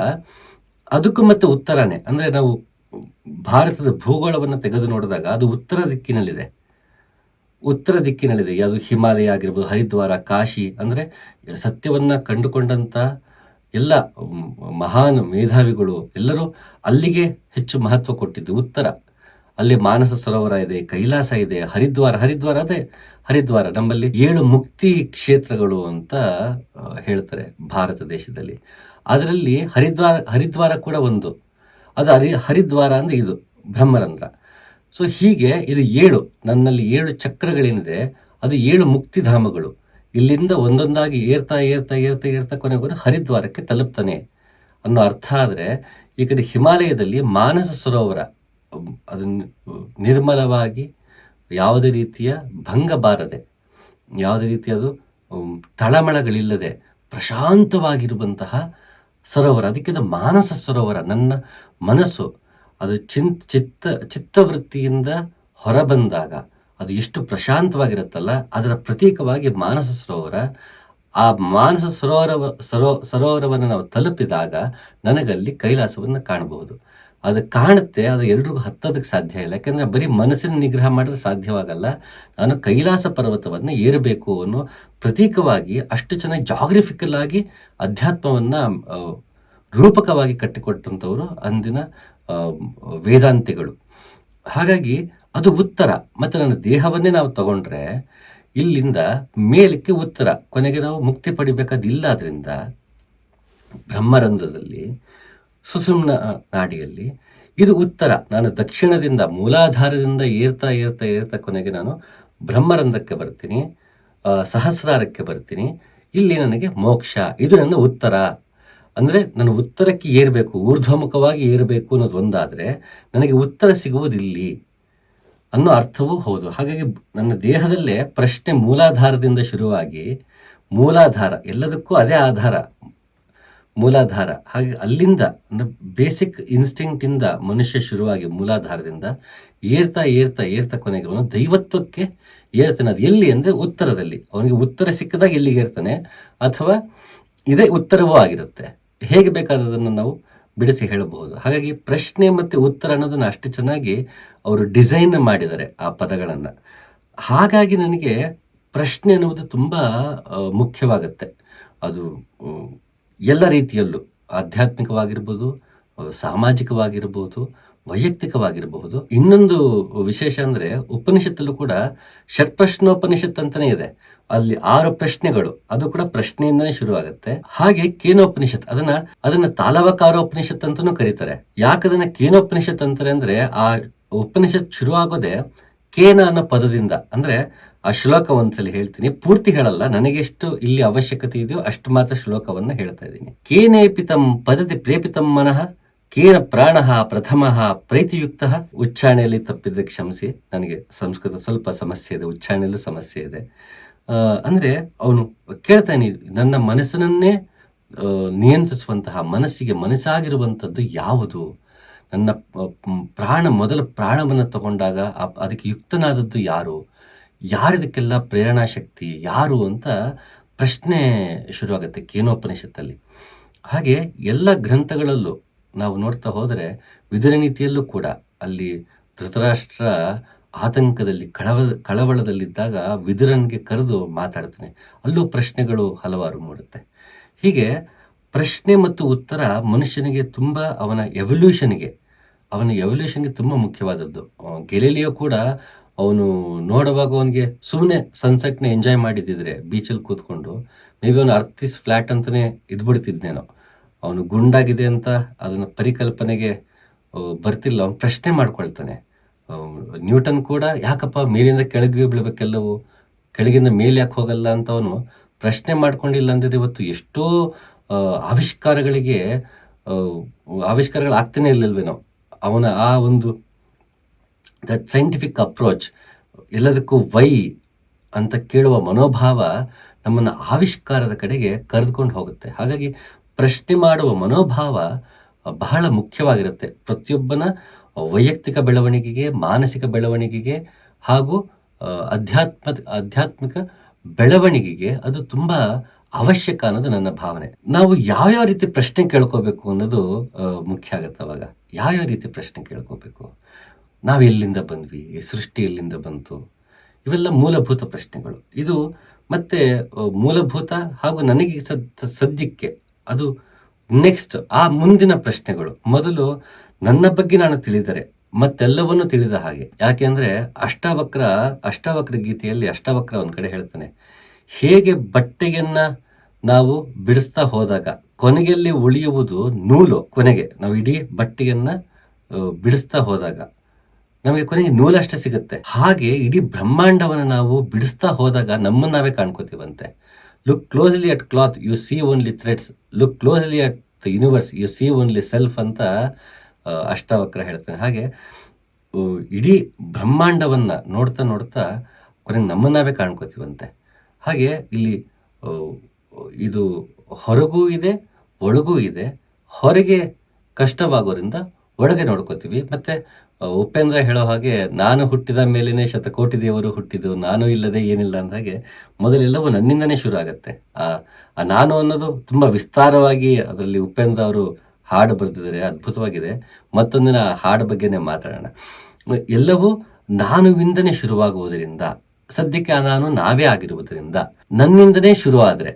ಅದಕ್ಕೂ ಮತ್ತೆ ಉತ್ತರನೇ. ಅಂದರೆ ನಾವು ಭಾರತದ ಭೂಗೋಳವನ್ನು ತೆಗೆದು ನೋಡಿದಾಗ ಅದು ಉತ್ತರ ದಿಕ್ಕಿನಲ್ಲಿದೆ. ಉತ್ತರ ದಿಕ್ಕಿನಲ್ಲಿದೆ. ಯಾವುದು ಹಿಮಾಲಯ ಆಗಿರ್ಬೋದು, ಹರಿದ್ವಾರ, ಕಾಶಿ ಅಂದರೆ ಸತ್ಯವನ್ನು ಕಂಡುಕೊಂಡಂಥ ಎಲ್ಲ ಮಹಾನ್ ಮೇಧಾವಿಗಳು ಎಲ್ಲರೂ ಅಲ್ಲಿಗೆ ಹೆಚ್ಚು ಮಹತ್ವ ಕೊಟ್ಟಿದ್ದು ಉತ್ತರ. ಅಲ್ಲಿ ಮಾನಸ ಸರೋವರ ಇದೆ, ಕೈಲಾಸ ಇದೆ, ಹರಿದ್ವಾರ ಹರಿದ್ವಾರ ಅದೇ ಹರಿದ್ವಾರ. ನಮ್ಮಲ್ಲಿ ಏಳು ಮುಕ್ತಿ ಕ್ಷೇತ್ರಗಳು ಅಂತ ಹೇಳ್ತಾರೆ ಭಾರತ ದೇಶದಲ್ಲಿ. ಅದರಲ್ಲಿ ಹರಿದ್ವಾರ ಹರಿದ್ವಾರ ಕೂಡ ಒಂದು. ಅದು ಹರಿ, ಹರಿದ್ವಾರ ಅಂದರೆ ಇದು, ಬ್ರಹ್ಮರಂಧ್ರ. ಸೊ ಹೀಗೆ ಇದು ಏಳು, ನನ್ನಲ್ಲಿ ಏಳು ಚಕ್ರಗಳೇನಿದೆ, ಅದು ಏಳು ಮುಕ್ತಿಧಾಮಗಳು. ಇಲ್ಲಿಂದ ಒಂದೊಂದಾಗಿ ಏರ್ತಾ ಏರ್ತಾ ಏರ್ತಾ ಏರ್ತಾ ಕೊನೆಗೂ ಹರಿದ್ವಾರಕ್ಕೆ ತಲುಪ್ತಾನೆ. ಅನ್ನೋ ಅರ್ಥ ಆದರೆ, ಈ ಕಡೆ ಹಿಮಾಲಯದಲ್ಲಿ ಮಾನಸ ಸರೋವರ ಅದನ್ನು ಅದು ನಿರ್ಮಲವಾಗಿ ಯಾವುದೇ ರೀತಿಯ ಭಂಗ ಬಾರದೆ ಯಾವುದೇ ರೀತಿಯ ಅದು ತಳಮಳಗಳಿಲ್ಲದೆ ಪ್ರಶಾಂತವಾಗಿರುವಂತಹ ಸರೋವರ. ಅದಕ್ಕಿಂತ ಮಾನಸ ಸರೋವರ. ನನ್ನ ಮನಸ್ಸು, ಅದು ಚಿಂತ್, ಚಿತ್ತ, ಚಿತ್ತವೃತ್ತಿಯಿಂದ ಹೊರಬಂದಾಗ ಅದು ಎಷ್ಟು ಪ್ರಶಾಂತವಾಗಿರುತ್ತಲ್ಲ, ಅದರ ಪ್ರತೀಕವಾಗಿ ಮಾನಸ ಸರೋವರ. ಆ ಮಾನಸ ಸರೋವರವ, ಸರೋ, ಸರೋವರವನ್ನು ನಾವು ತಲುಪಿದಾಗ ನನಗಲ್ಲಿ ಕೈಲಾಸವನ್ನು ಕಾಣಬಹುದು. ಅದು ಕಾಣುತ್ತೆ, ಅದು ಎಲ್ರಿಗೂ ಹತ್ತೋದಕ್ಕೆ ಸಾಧ್ಯ ಇಲ್ಲ. ಯಾಕೆಂದರೆ ಬರೀ ಮನಸ್ಸಿನ ನಿಗ್ರಹ ಮಾಡಿದ್ರೆ ಸಾಧ್ಯವಾಗಲ್ಲ. ನಾನು ಕೈಲಾಸ ಪರ್ವತವನ್ನು ಏರಬೇಕು ಅನ್ನೋ ಪ್ರತೀಕವಾಗಿ ಅಷ್ಟು ಚೆನ್ನಾಗಿ ಜಾಗ್ರಫಿಕಲ್ ಆಗಿ ಅಧ್ಯಾತ್ಮವನ್ನು ರೂಪಕವಾಗಿ ಕಟ್ಟಿಕೊಟ್ಟಂಥವರು ಅಂದಿನ ವೇದಾಂತಿಗಳು ಹಾಗಾಗಿ ಅದು ಉತ್ತರ. ಮತ್ತು ನನ್ನ ದೇಹವನ್ನೇ ನಾವು ತಗೊಂಡ್ರೆ ಇಲ್ಲಿಂದ ಮೇಲಕ್ಕೆ ಉತ್ತರ. ಕೊನೆಗೆ ನಾವು ಮುಕ್ತಿ ಪಡಿಬೇಕಾದಿಲ್ಲ ಅದರಿಂದ ಬ್ರಹ್ಮರಂಧ್ರದಲ್ಲಿ ಸುಸುಮ್ನ ನಾಡಿಯಲ್ಲಿ ಇದು ಉತ್ತರ. ನಾನು ದಕ್ಷಿಣದಿಂದ, ಮೂಲಾಧಾರದಿಂದ ಏರ್ತಾ ಏರ್ತಾ ಏರ್ತಾ ಕೊನೆಗೆ ನಾನು ಬ್ರಹ್ಮರಂಧಕ್ಕೆ ಬರ್ತೀನಿ. ಸಹಸ್ರಾರಕ್ಕೆ ಬರ್ತೀನಿ. ಇಲ್ಲಿ ನನಗೆ ಮೋಕ್ಷ. ಇದು ನನ್ನ ಉತ್ತರ. ಅಂದರೆ ನಾನು ಉತ್ತರಕ್ಕೆ ಏರಬೇಕು, ಊರ್ಧ್ವಮುಖವಾಗಿ ಏರಬೇಕು ಅನ್ನೋದು ಒಂದಾದರೆ ನನಗೆ ಉತ್ತರ ಸಿಗುವುದಿಲ್ಲಿ ಅನ್ನೋ ಅರ್ಥವೂ ಹೌದು. ಹಾಗಾಗಿ ನನ್ನ ದೇಹದಲ್ಲೇ ಪ್ರಶ್ನೆ ಮೂಲಾಧಾರದಿಂದ ಶುರುವಾಗಿ ಮೂಲಾಧಾರ, ಎಲ್ಲದಕ್ಕೂ ಅದೇ ಆಧಾರ, ಮೂಲಾಧಾರ. ಹಾಗೆ ಅಲ್ಲಿಂದ, ಅಂದರೆ ಬೇಸಿಕ್ ಇನ್ಸ್ಟಿಂಕ್ಟಿಂದ ಮನುಷ್ಯ ಶುರುವಾಗಿ ಮೂಲಾಧಾರದಿಂದ ಏರ್ತಾ ಏರ್ತಾ ಏರ್ತಾ ಕೊನೆಗೆ ಅವನು ದೈವತ್ವಕ್ಕೆ ಏರ್ತಾನೆ. ಅದು ಎಲ್ಲಿ ಅಂದರೆ ಉತ್ತರದಲ್ಲಿ. ಅವನಿಗೆ ಉತ್ತರ ಸಿಕ್ಕಿದಾಗ ಎಲ್ಲಿಗೆ ಏರ್ತಾನೆ? ಅಥವಾ ಇದೇ ಉತ್ತರವೂ ಆಗಿರುತ್ತೆ. ಹೇಗೆ ಬೇಕಾದದನ್ನು ನಾವು ಬಿಡಿಸಿ ಹೇಳಬಹುದು. ಹಾಗಾಗಿ ಪ್ರಶ್ನೆ ಮತ್ತು ಉತ್ತರ ಅನ್ನೋದನ್ನು ಅಷ್ಟು ಚೆನ್ನಾಗಿ ಅವರು ಡಿಸೈನ್ ಮಾಡಿದ್ದಾರೆ ಆ ಪದಗಳನ್ನು. ಹಾಗಾಗಿ ನನಗೆ ಪ್ರಶ್ನೆ ಅನ್ನುವುದು ತುಂಬ ಮುಖ್ಯವಾಗುತ್ತೆ. ಅದು ಎಲ್ಲ ರೀತಿಯಲ್ಲೂ. ಆಧ್ಯಾತ್ಮಿಕವಾಗಿರ್ಬೋದು, ಸಾಮಾಜಿಕವಾಗಿರ್ಬೋದು ವೈಯಕ್ತಿಕವಾಗಿರಬಹುದು. ಇನ್ನೊಂದು ವಿಶೇಷ ಅಂದ್ರೆ ಉಪನಿಷತ್ತಲ್ಲೂ ಕೂಡ ಷಟ್ಪ್ರಶ್ನೋಪನಿಷತ್ ಅಂತಾನೆ ಇದೆ. ಅಲ್ಲಿ ಆರು ಪ್ರಶ್ನೆಗಳು. ಅದು ಕೂಡ ಪ್ರಶ್ನೆಯಿಂದನೇ ಶುರುವಾಗುತ್ತೆ. ಹಾಗೆ ಕೇನೋಪನಿಷತ್. ಅದನ್ನ ಅದನ್ನ ತಾಲವಕಾರೋಪನಿಷತ್ ಅಂತಾನೂ ಕರೀತಾರೆ. ಯಾಕದನ್ನ ಕೇನೋಪನಿಷತ್ ಅಂತಾರೆ ಅಂದ್ರೆ, ಆ ಉಪನಿಷತ್ ಶುರುವಾಗೋದೇ ಕೇನ ಅನ್ನೋ ಪದದಿಂದ. ಅಂದ್ರೆ, ಆ ಶ್ಲೋಕ ಒಂದ್ಸಲಿ ಹೇಳ್ತೀನಿ. ಪೂರ್ತಿ ಹೇಳಲ್ಲ. ನನಗೆ ಎಷ್ಟು ಇಲ್ಲಿ ಅವಶ್ಯಕತೆ ಇದೆಯೋ ಅಷ್ಟು ಮಾತ್ರ ಶ್ಲೋಕವನ್ನ ಹೇಳ್ತಾ ಇದ್ದೀನಿ. ಕೇನೇಪಿತಂ ಪದತಿ ಪ್ರೇಪಿತಂ ಮನಃ ಕೇನ ಪ್ರಾಣಃ ಪ್ರಥಮ ಪ್ರೀತಿಯುಕ್ತ ಉಚ್ಚಾರಣೆಯಲ್ಲಿ ತಪ್ಪಿದ್ದಕ್ಕೆ ಕ್ಷಮಿಸಿ. ನನಗೆ ಸಂಸ್ಕೃತ ಸ್ವಲ್ಪ ಸಮಸ್ಯೆ ಇದೆ, ಉಚ್ಚಾರಣೆಯಲ್ಲೂ ಸಮಸ್ಯೆ ಇದೆ. ಅಂದರೆ ಅವನು ಕೇಳ್ತಾನೆ, ನನ್ನ ಮನಸ್ಸನ್ನೇ ನಿಯಂತ್ರಿಸುವಂತಹ, ಮನಸ್ಸಿಗೆ ಮನಸ್ಸಾಗಿರುವಂಥದ್ದು ಯಾವುದು? ನನ್ನ ಪ್ರಾಣ, ಮೊದಲ ಪ್ರಾಣವನ್ನು ತಗೊಂಡಾಗ ಅದಕ್ಕೆ ಯುಕ್ತನಾದದ್ದು ಯಾರು? ಯಾರಿದಕ್ಕೆಲ್ಲ ಪ್ರೇರಣಾ ಶಕ್ತಿ, ಯಾರು ಅಂತ ಪ್ರಶ್ನೆ ಶುರುವಾಗುತ್ತೆ ಕೇನೋಪನಿಷತ್ತಲ್ಲಿ. ಹಾಗೆ ಎಲ್ಲ ಗ್ರಂಥಗಳಲ್ಲೂ ನಾವು ನೋಡ್ತಾ ಹೋದರೆ ವಿದುರ ನೀತಿಯಲ್ಲೂ ಕೂಡ ಅಲ್ಲಿ ಧೃತರಾಷ್ಟ್ರ ಆತಂಕದಲ್ಲಿ ಕಳವ, ಕಳವಳದಲ್ಲಿದ್ದಾಗ ವಿದುರನಿಗೆ ಕರೆದು ಮಾತಾಡ್ತಾನೆ. ಅಲ್ಲೂ ಪ್ರಶ್ನೆಗಳು ಹಲವಾರು ಮೂಡುತ್ತೆ. ಹೀಗೆ ಪ್ರಶ್ನೆ ಮತ್ತು ಉತ್ತರ ಮನುಷ್ಯನಿಗೆ ತುಂಬ ಅವನ ಎವಲ್ಯೂಷನ್ಗೆ ಅವನ ಎವಲ್ಯೂಷನ್ಗೆ ತುಂಬ ಮುಖ್ಯವಾದದ್ದು. ಗೆಲೀಲಿಯೋ ಕೂಡ ಅವನು ನೋಡುವಾಗ ಅವನಿಗೆ ಸುಮ್ಮನೆ ಸನ್ಸೆಟ್ನ ಎಂಜಾಯ್ ಮಾಡಿದ್ದಿದ್ರೆ ಬೀಚಲ್ಲಿ ಕೂತ್ಕೊಂಡು ಮೇ ಬಿ ಅವನು ಅರ್ಥಿಸ್ ಫ್ಲ್ಯಾಟ್ ಅಂತಲೇ ಇದ್ಬಿಡ್ತಿದ್ನೇನೋ. ಅವನು ಗುಂಡಾಗಿದೆ ಅಂತ ಅದನ್ನು ಪರಿಕಲ್ಪನೆಗೆ ಬರ್ತಿಲ್ಲ. ಅವನು ಪ್ರಶ್ನೆ ಮಾಡ್ಕೊಳ್ತಾನೆ. ನ್ಯೂಟನ್ ಕೂಡ, ಯಾಕಪ್ಪ ಮೇಲಿಂದ ಕೆಳಗೆ ಬೀಳ್ಬೇಕೆಲ್ಲವೂ? ಕೆಳಗಿಂದ ಮೇಲೆ ಯಾಕೆ ಹೋಗಲ್ಲ? ಅಂತ ಅವನು ಪ್ರಶ್ನೆ ಮಾಡ್ಕೊಂಡಿಲ್ಲ ಅಂದರೆ ಇವತ್ತು ಎಷ್ಟೋ ಆವಿಷ್ಕಾರಗಳಿಗೆ ಆವಿಷ್ಕಾರಗಳು ಆಗ್ತಾನೆ ಇರ್ಲಿಲ್ವೇನೋ ಅವನ ಆ ಒಂದು ದಟ್ ಸೈಂಟಿಫಿಕ್ ಅಪ್ರೋಚ್ ಎಲ್ಲದಕ್ಕೂ ವೈ ಅಂತ ಕೇಳುವ ಮನೋಭಾವ ನಮ್ಮನ್ನು ಆವಿಷ್ಕಾರದ ಕಡೆಗೆ ಕರೆದುಕೊಂಡು ಹೋಗುತ್ತೆ. ಹಾಗಾಗಿ ಪ್ರಶ್ನೆ ಮಾಡುವ ಮನೋಭಾವ ಬಹಳ ಮುಖ್ಯವಾಗಿರುತ್ತೆ. ಪ್ರತಿಯೊಬ್ಬನ ವೈಯಕ್ತಿಕ ಬೆಳವಣಿಗೆಗೆ, ಮಾನಸಿಕ ಬೆಳವಣಿಗೆಗೆ ಹಾಗೂ ಅಧ್ಯಾತ್ಮ, ಆಧ್ಯಾತ್ಮಿಕ ಬೆಳವಣಿಗೆಗೆ ಅದು ತುಂಬ ಅವಶ್ಯಕ ಅನ್ನೋದು ನನ್ನ ಭಾವನೆ. ನಾವು ಯಾವ್ಯಾವ ರೀತಿ ಪ್ರಶ್ನೆ ಕೇಳ್ಕೋಬೇಕು ಅನ್ನೋದು ಮುಖ್ಯ ಆಗತ್ತೆ ಅವಾಗ. ಯಾವ್ಯಾವ ರೀತಿ ಪ್ರಶ್ನೆ ಕೇಳ್ಕೋಬೇಕು? ನಾವು ಎಲ್ಲಿಂದ ಬಂದ್ವಿ? ಸೃಷ್ಟಿ ಎಲ್ಲಿಂದ ಬಂತು? ಇವೆಲ್ಲ ಮೂಲಭೂತ ಪ್ರಶ್ನೆಗಳು. ಇದು ಮತ್ತೆ ಮೂಲಭೂತ ಹಾಗೂ ನನಗೆ ಸದ್, ಸದ್ಯಕ್ಕೆ ಅದು ನೆಕ್ಸ್ಟ್ ಆ ಮುಂದಿನ ಪ್ರಶ್ನೆಗಳು. ಮೊದಲು ನನ್ನ ಬಗ್ಗೆ ನಾನು ತಿಳಿದರೆ, ಮತ್ತೆಲ್ಲವನ್ನು ತಿಳಿದ ಹಾಗೆ. ಯಾಕೆಂದ್ರೆ ಅಷ್ಟವಕ್ರ ಅಷ್ಟವಕ್ರ ಗೀತೆಯಲ್ಲಿ ಅಷ್ಟವಕ್ರ ಒಂದು ಕಡೆ ಹೇಳ್ತಾನೆ, ಹೇಗೆ ಬಟ್ಟೆಯನ್ನ ನಾವು ಬಿಡಿಸ್ತಾ ಹೋದಾಗ ಕೊನೆಯಲ್ಲಿ ಉಳಿಯುವುದು ನೂಲು ಕೊನೆಗೆ. ನಾವು ಇಡೀ ಬಟ್ಟೆಯನ್ನ ಬಿಡಿಸ್ತಾ ಹೋದಾಗ ನಮಗೆ ಕೊನೆಗೆ ನೂಲಷ್ಟೇ ಸಿಗುತ್ತೆ. ಹಾಗೆ ಇಡೀ ಬ್ರಹ್ಮಾಂಡವನ್ನು ನಾವು ಬಿಡಿಸ್ತಾ ಹೋದಾಗ ನಮ್ಮನ್ನು ನಾವೇ ಕಾಣ್ಕೋತೀವಂತೆ. Look closely at cloth you see only threads look closely at the universe you see only self ಅಂತ ಅಷ್ಟಾವಕ್ರ ಹೇಳ್ತಾನೆ. ಹಾಗೆ ಇಡೀ ಬ್ರಹ್ಮಾಂಡವನ್ನು ನೋಡ್ತಾ ನೋಡ್ತಾ ಕೊನೆಗೆ ನಮ್ಮನ್ನಾವೇ ಕಾಣ್ಕೋತೀವಂತೆ. ಹಾಗೆ ಇಲ್ಲಿ ಇದು ಹೊರಗೂ ಇದೆ, ಒಳಗೂ ಇದೆ. ಹೊರಗೆ ಕಷ್ಟವಾಗೋದ್ರಿಂದ ಒಳಗೆ ನೋಡ್ಕೋತೀವಿ. ಮತ್ತೆ ಉಪೇಂದ್ರ ಹೇಳೋ ಹಾಗೆ ನಾನು ಹುಟ್ಟಿದ ಮೇಲೇನೆ ಶತಕೋಟಿ ದೇವರು ಹುಟ್ಟಿದ್ದು, ನಾನು ಇಲ್ಲದೆ ಏನಿಲ್ಲ ಅಂದ ಹಾಗೆ ಮೊದಲೆಲ್ಲವೂ ನನ್ನಿಂದನೇ ಶುರು ಆಗತ್ತೆ. ಆ ಆ ನಾನು ಅನ್ನೋದು ತುಂಬಾ ವಿಸ್ತಾರವಾಗಿ ಅದರಲ್ಲಿ ಉಪೇಂದ್ರ ಅವರು ಹಾಡು ಬರೆದಿದ್ದಾರೆ, ಅದ್ಭುತವಾಗಿದೆ. ಮತ್ತೊಂದಿನ ಹಾಡು ಬಗ್ಗೆನೇ ಮಾತಾಡೋಣ. ಎಲ್ಲವೂ ನಾನುವಿಂದನೇ ಶುರುವಾಗುವುದರಿಂದ, ಸದ್ಯಕ್ಕೆ ನಾನು ನಾವೇ ಆಗಿರುವುದರಿಂದ ನನ್ನಿಂದನೇ ಶುರುವಾದರೆ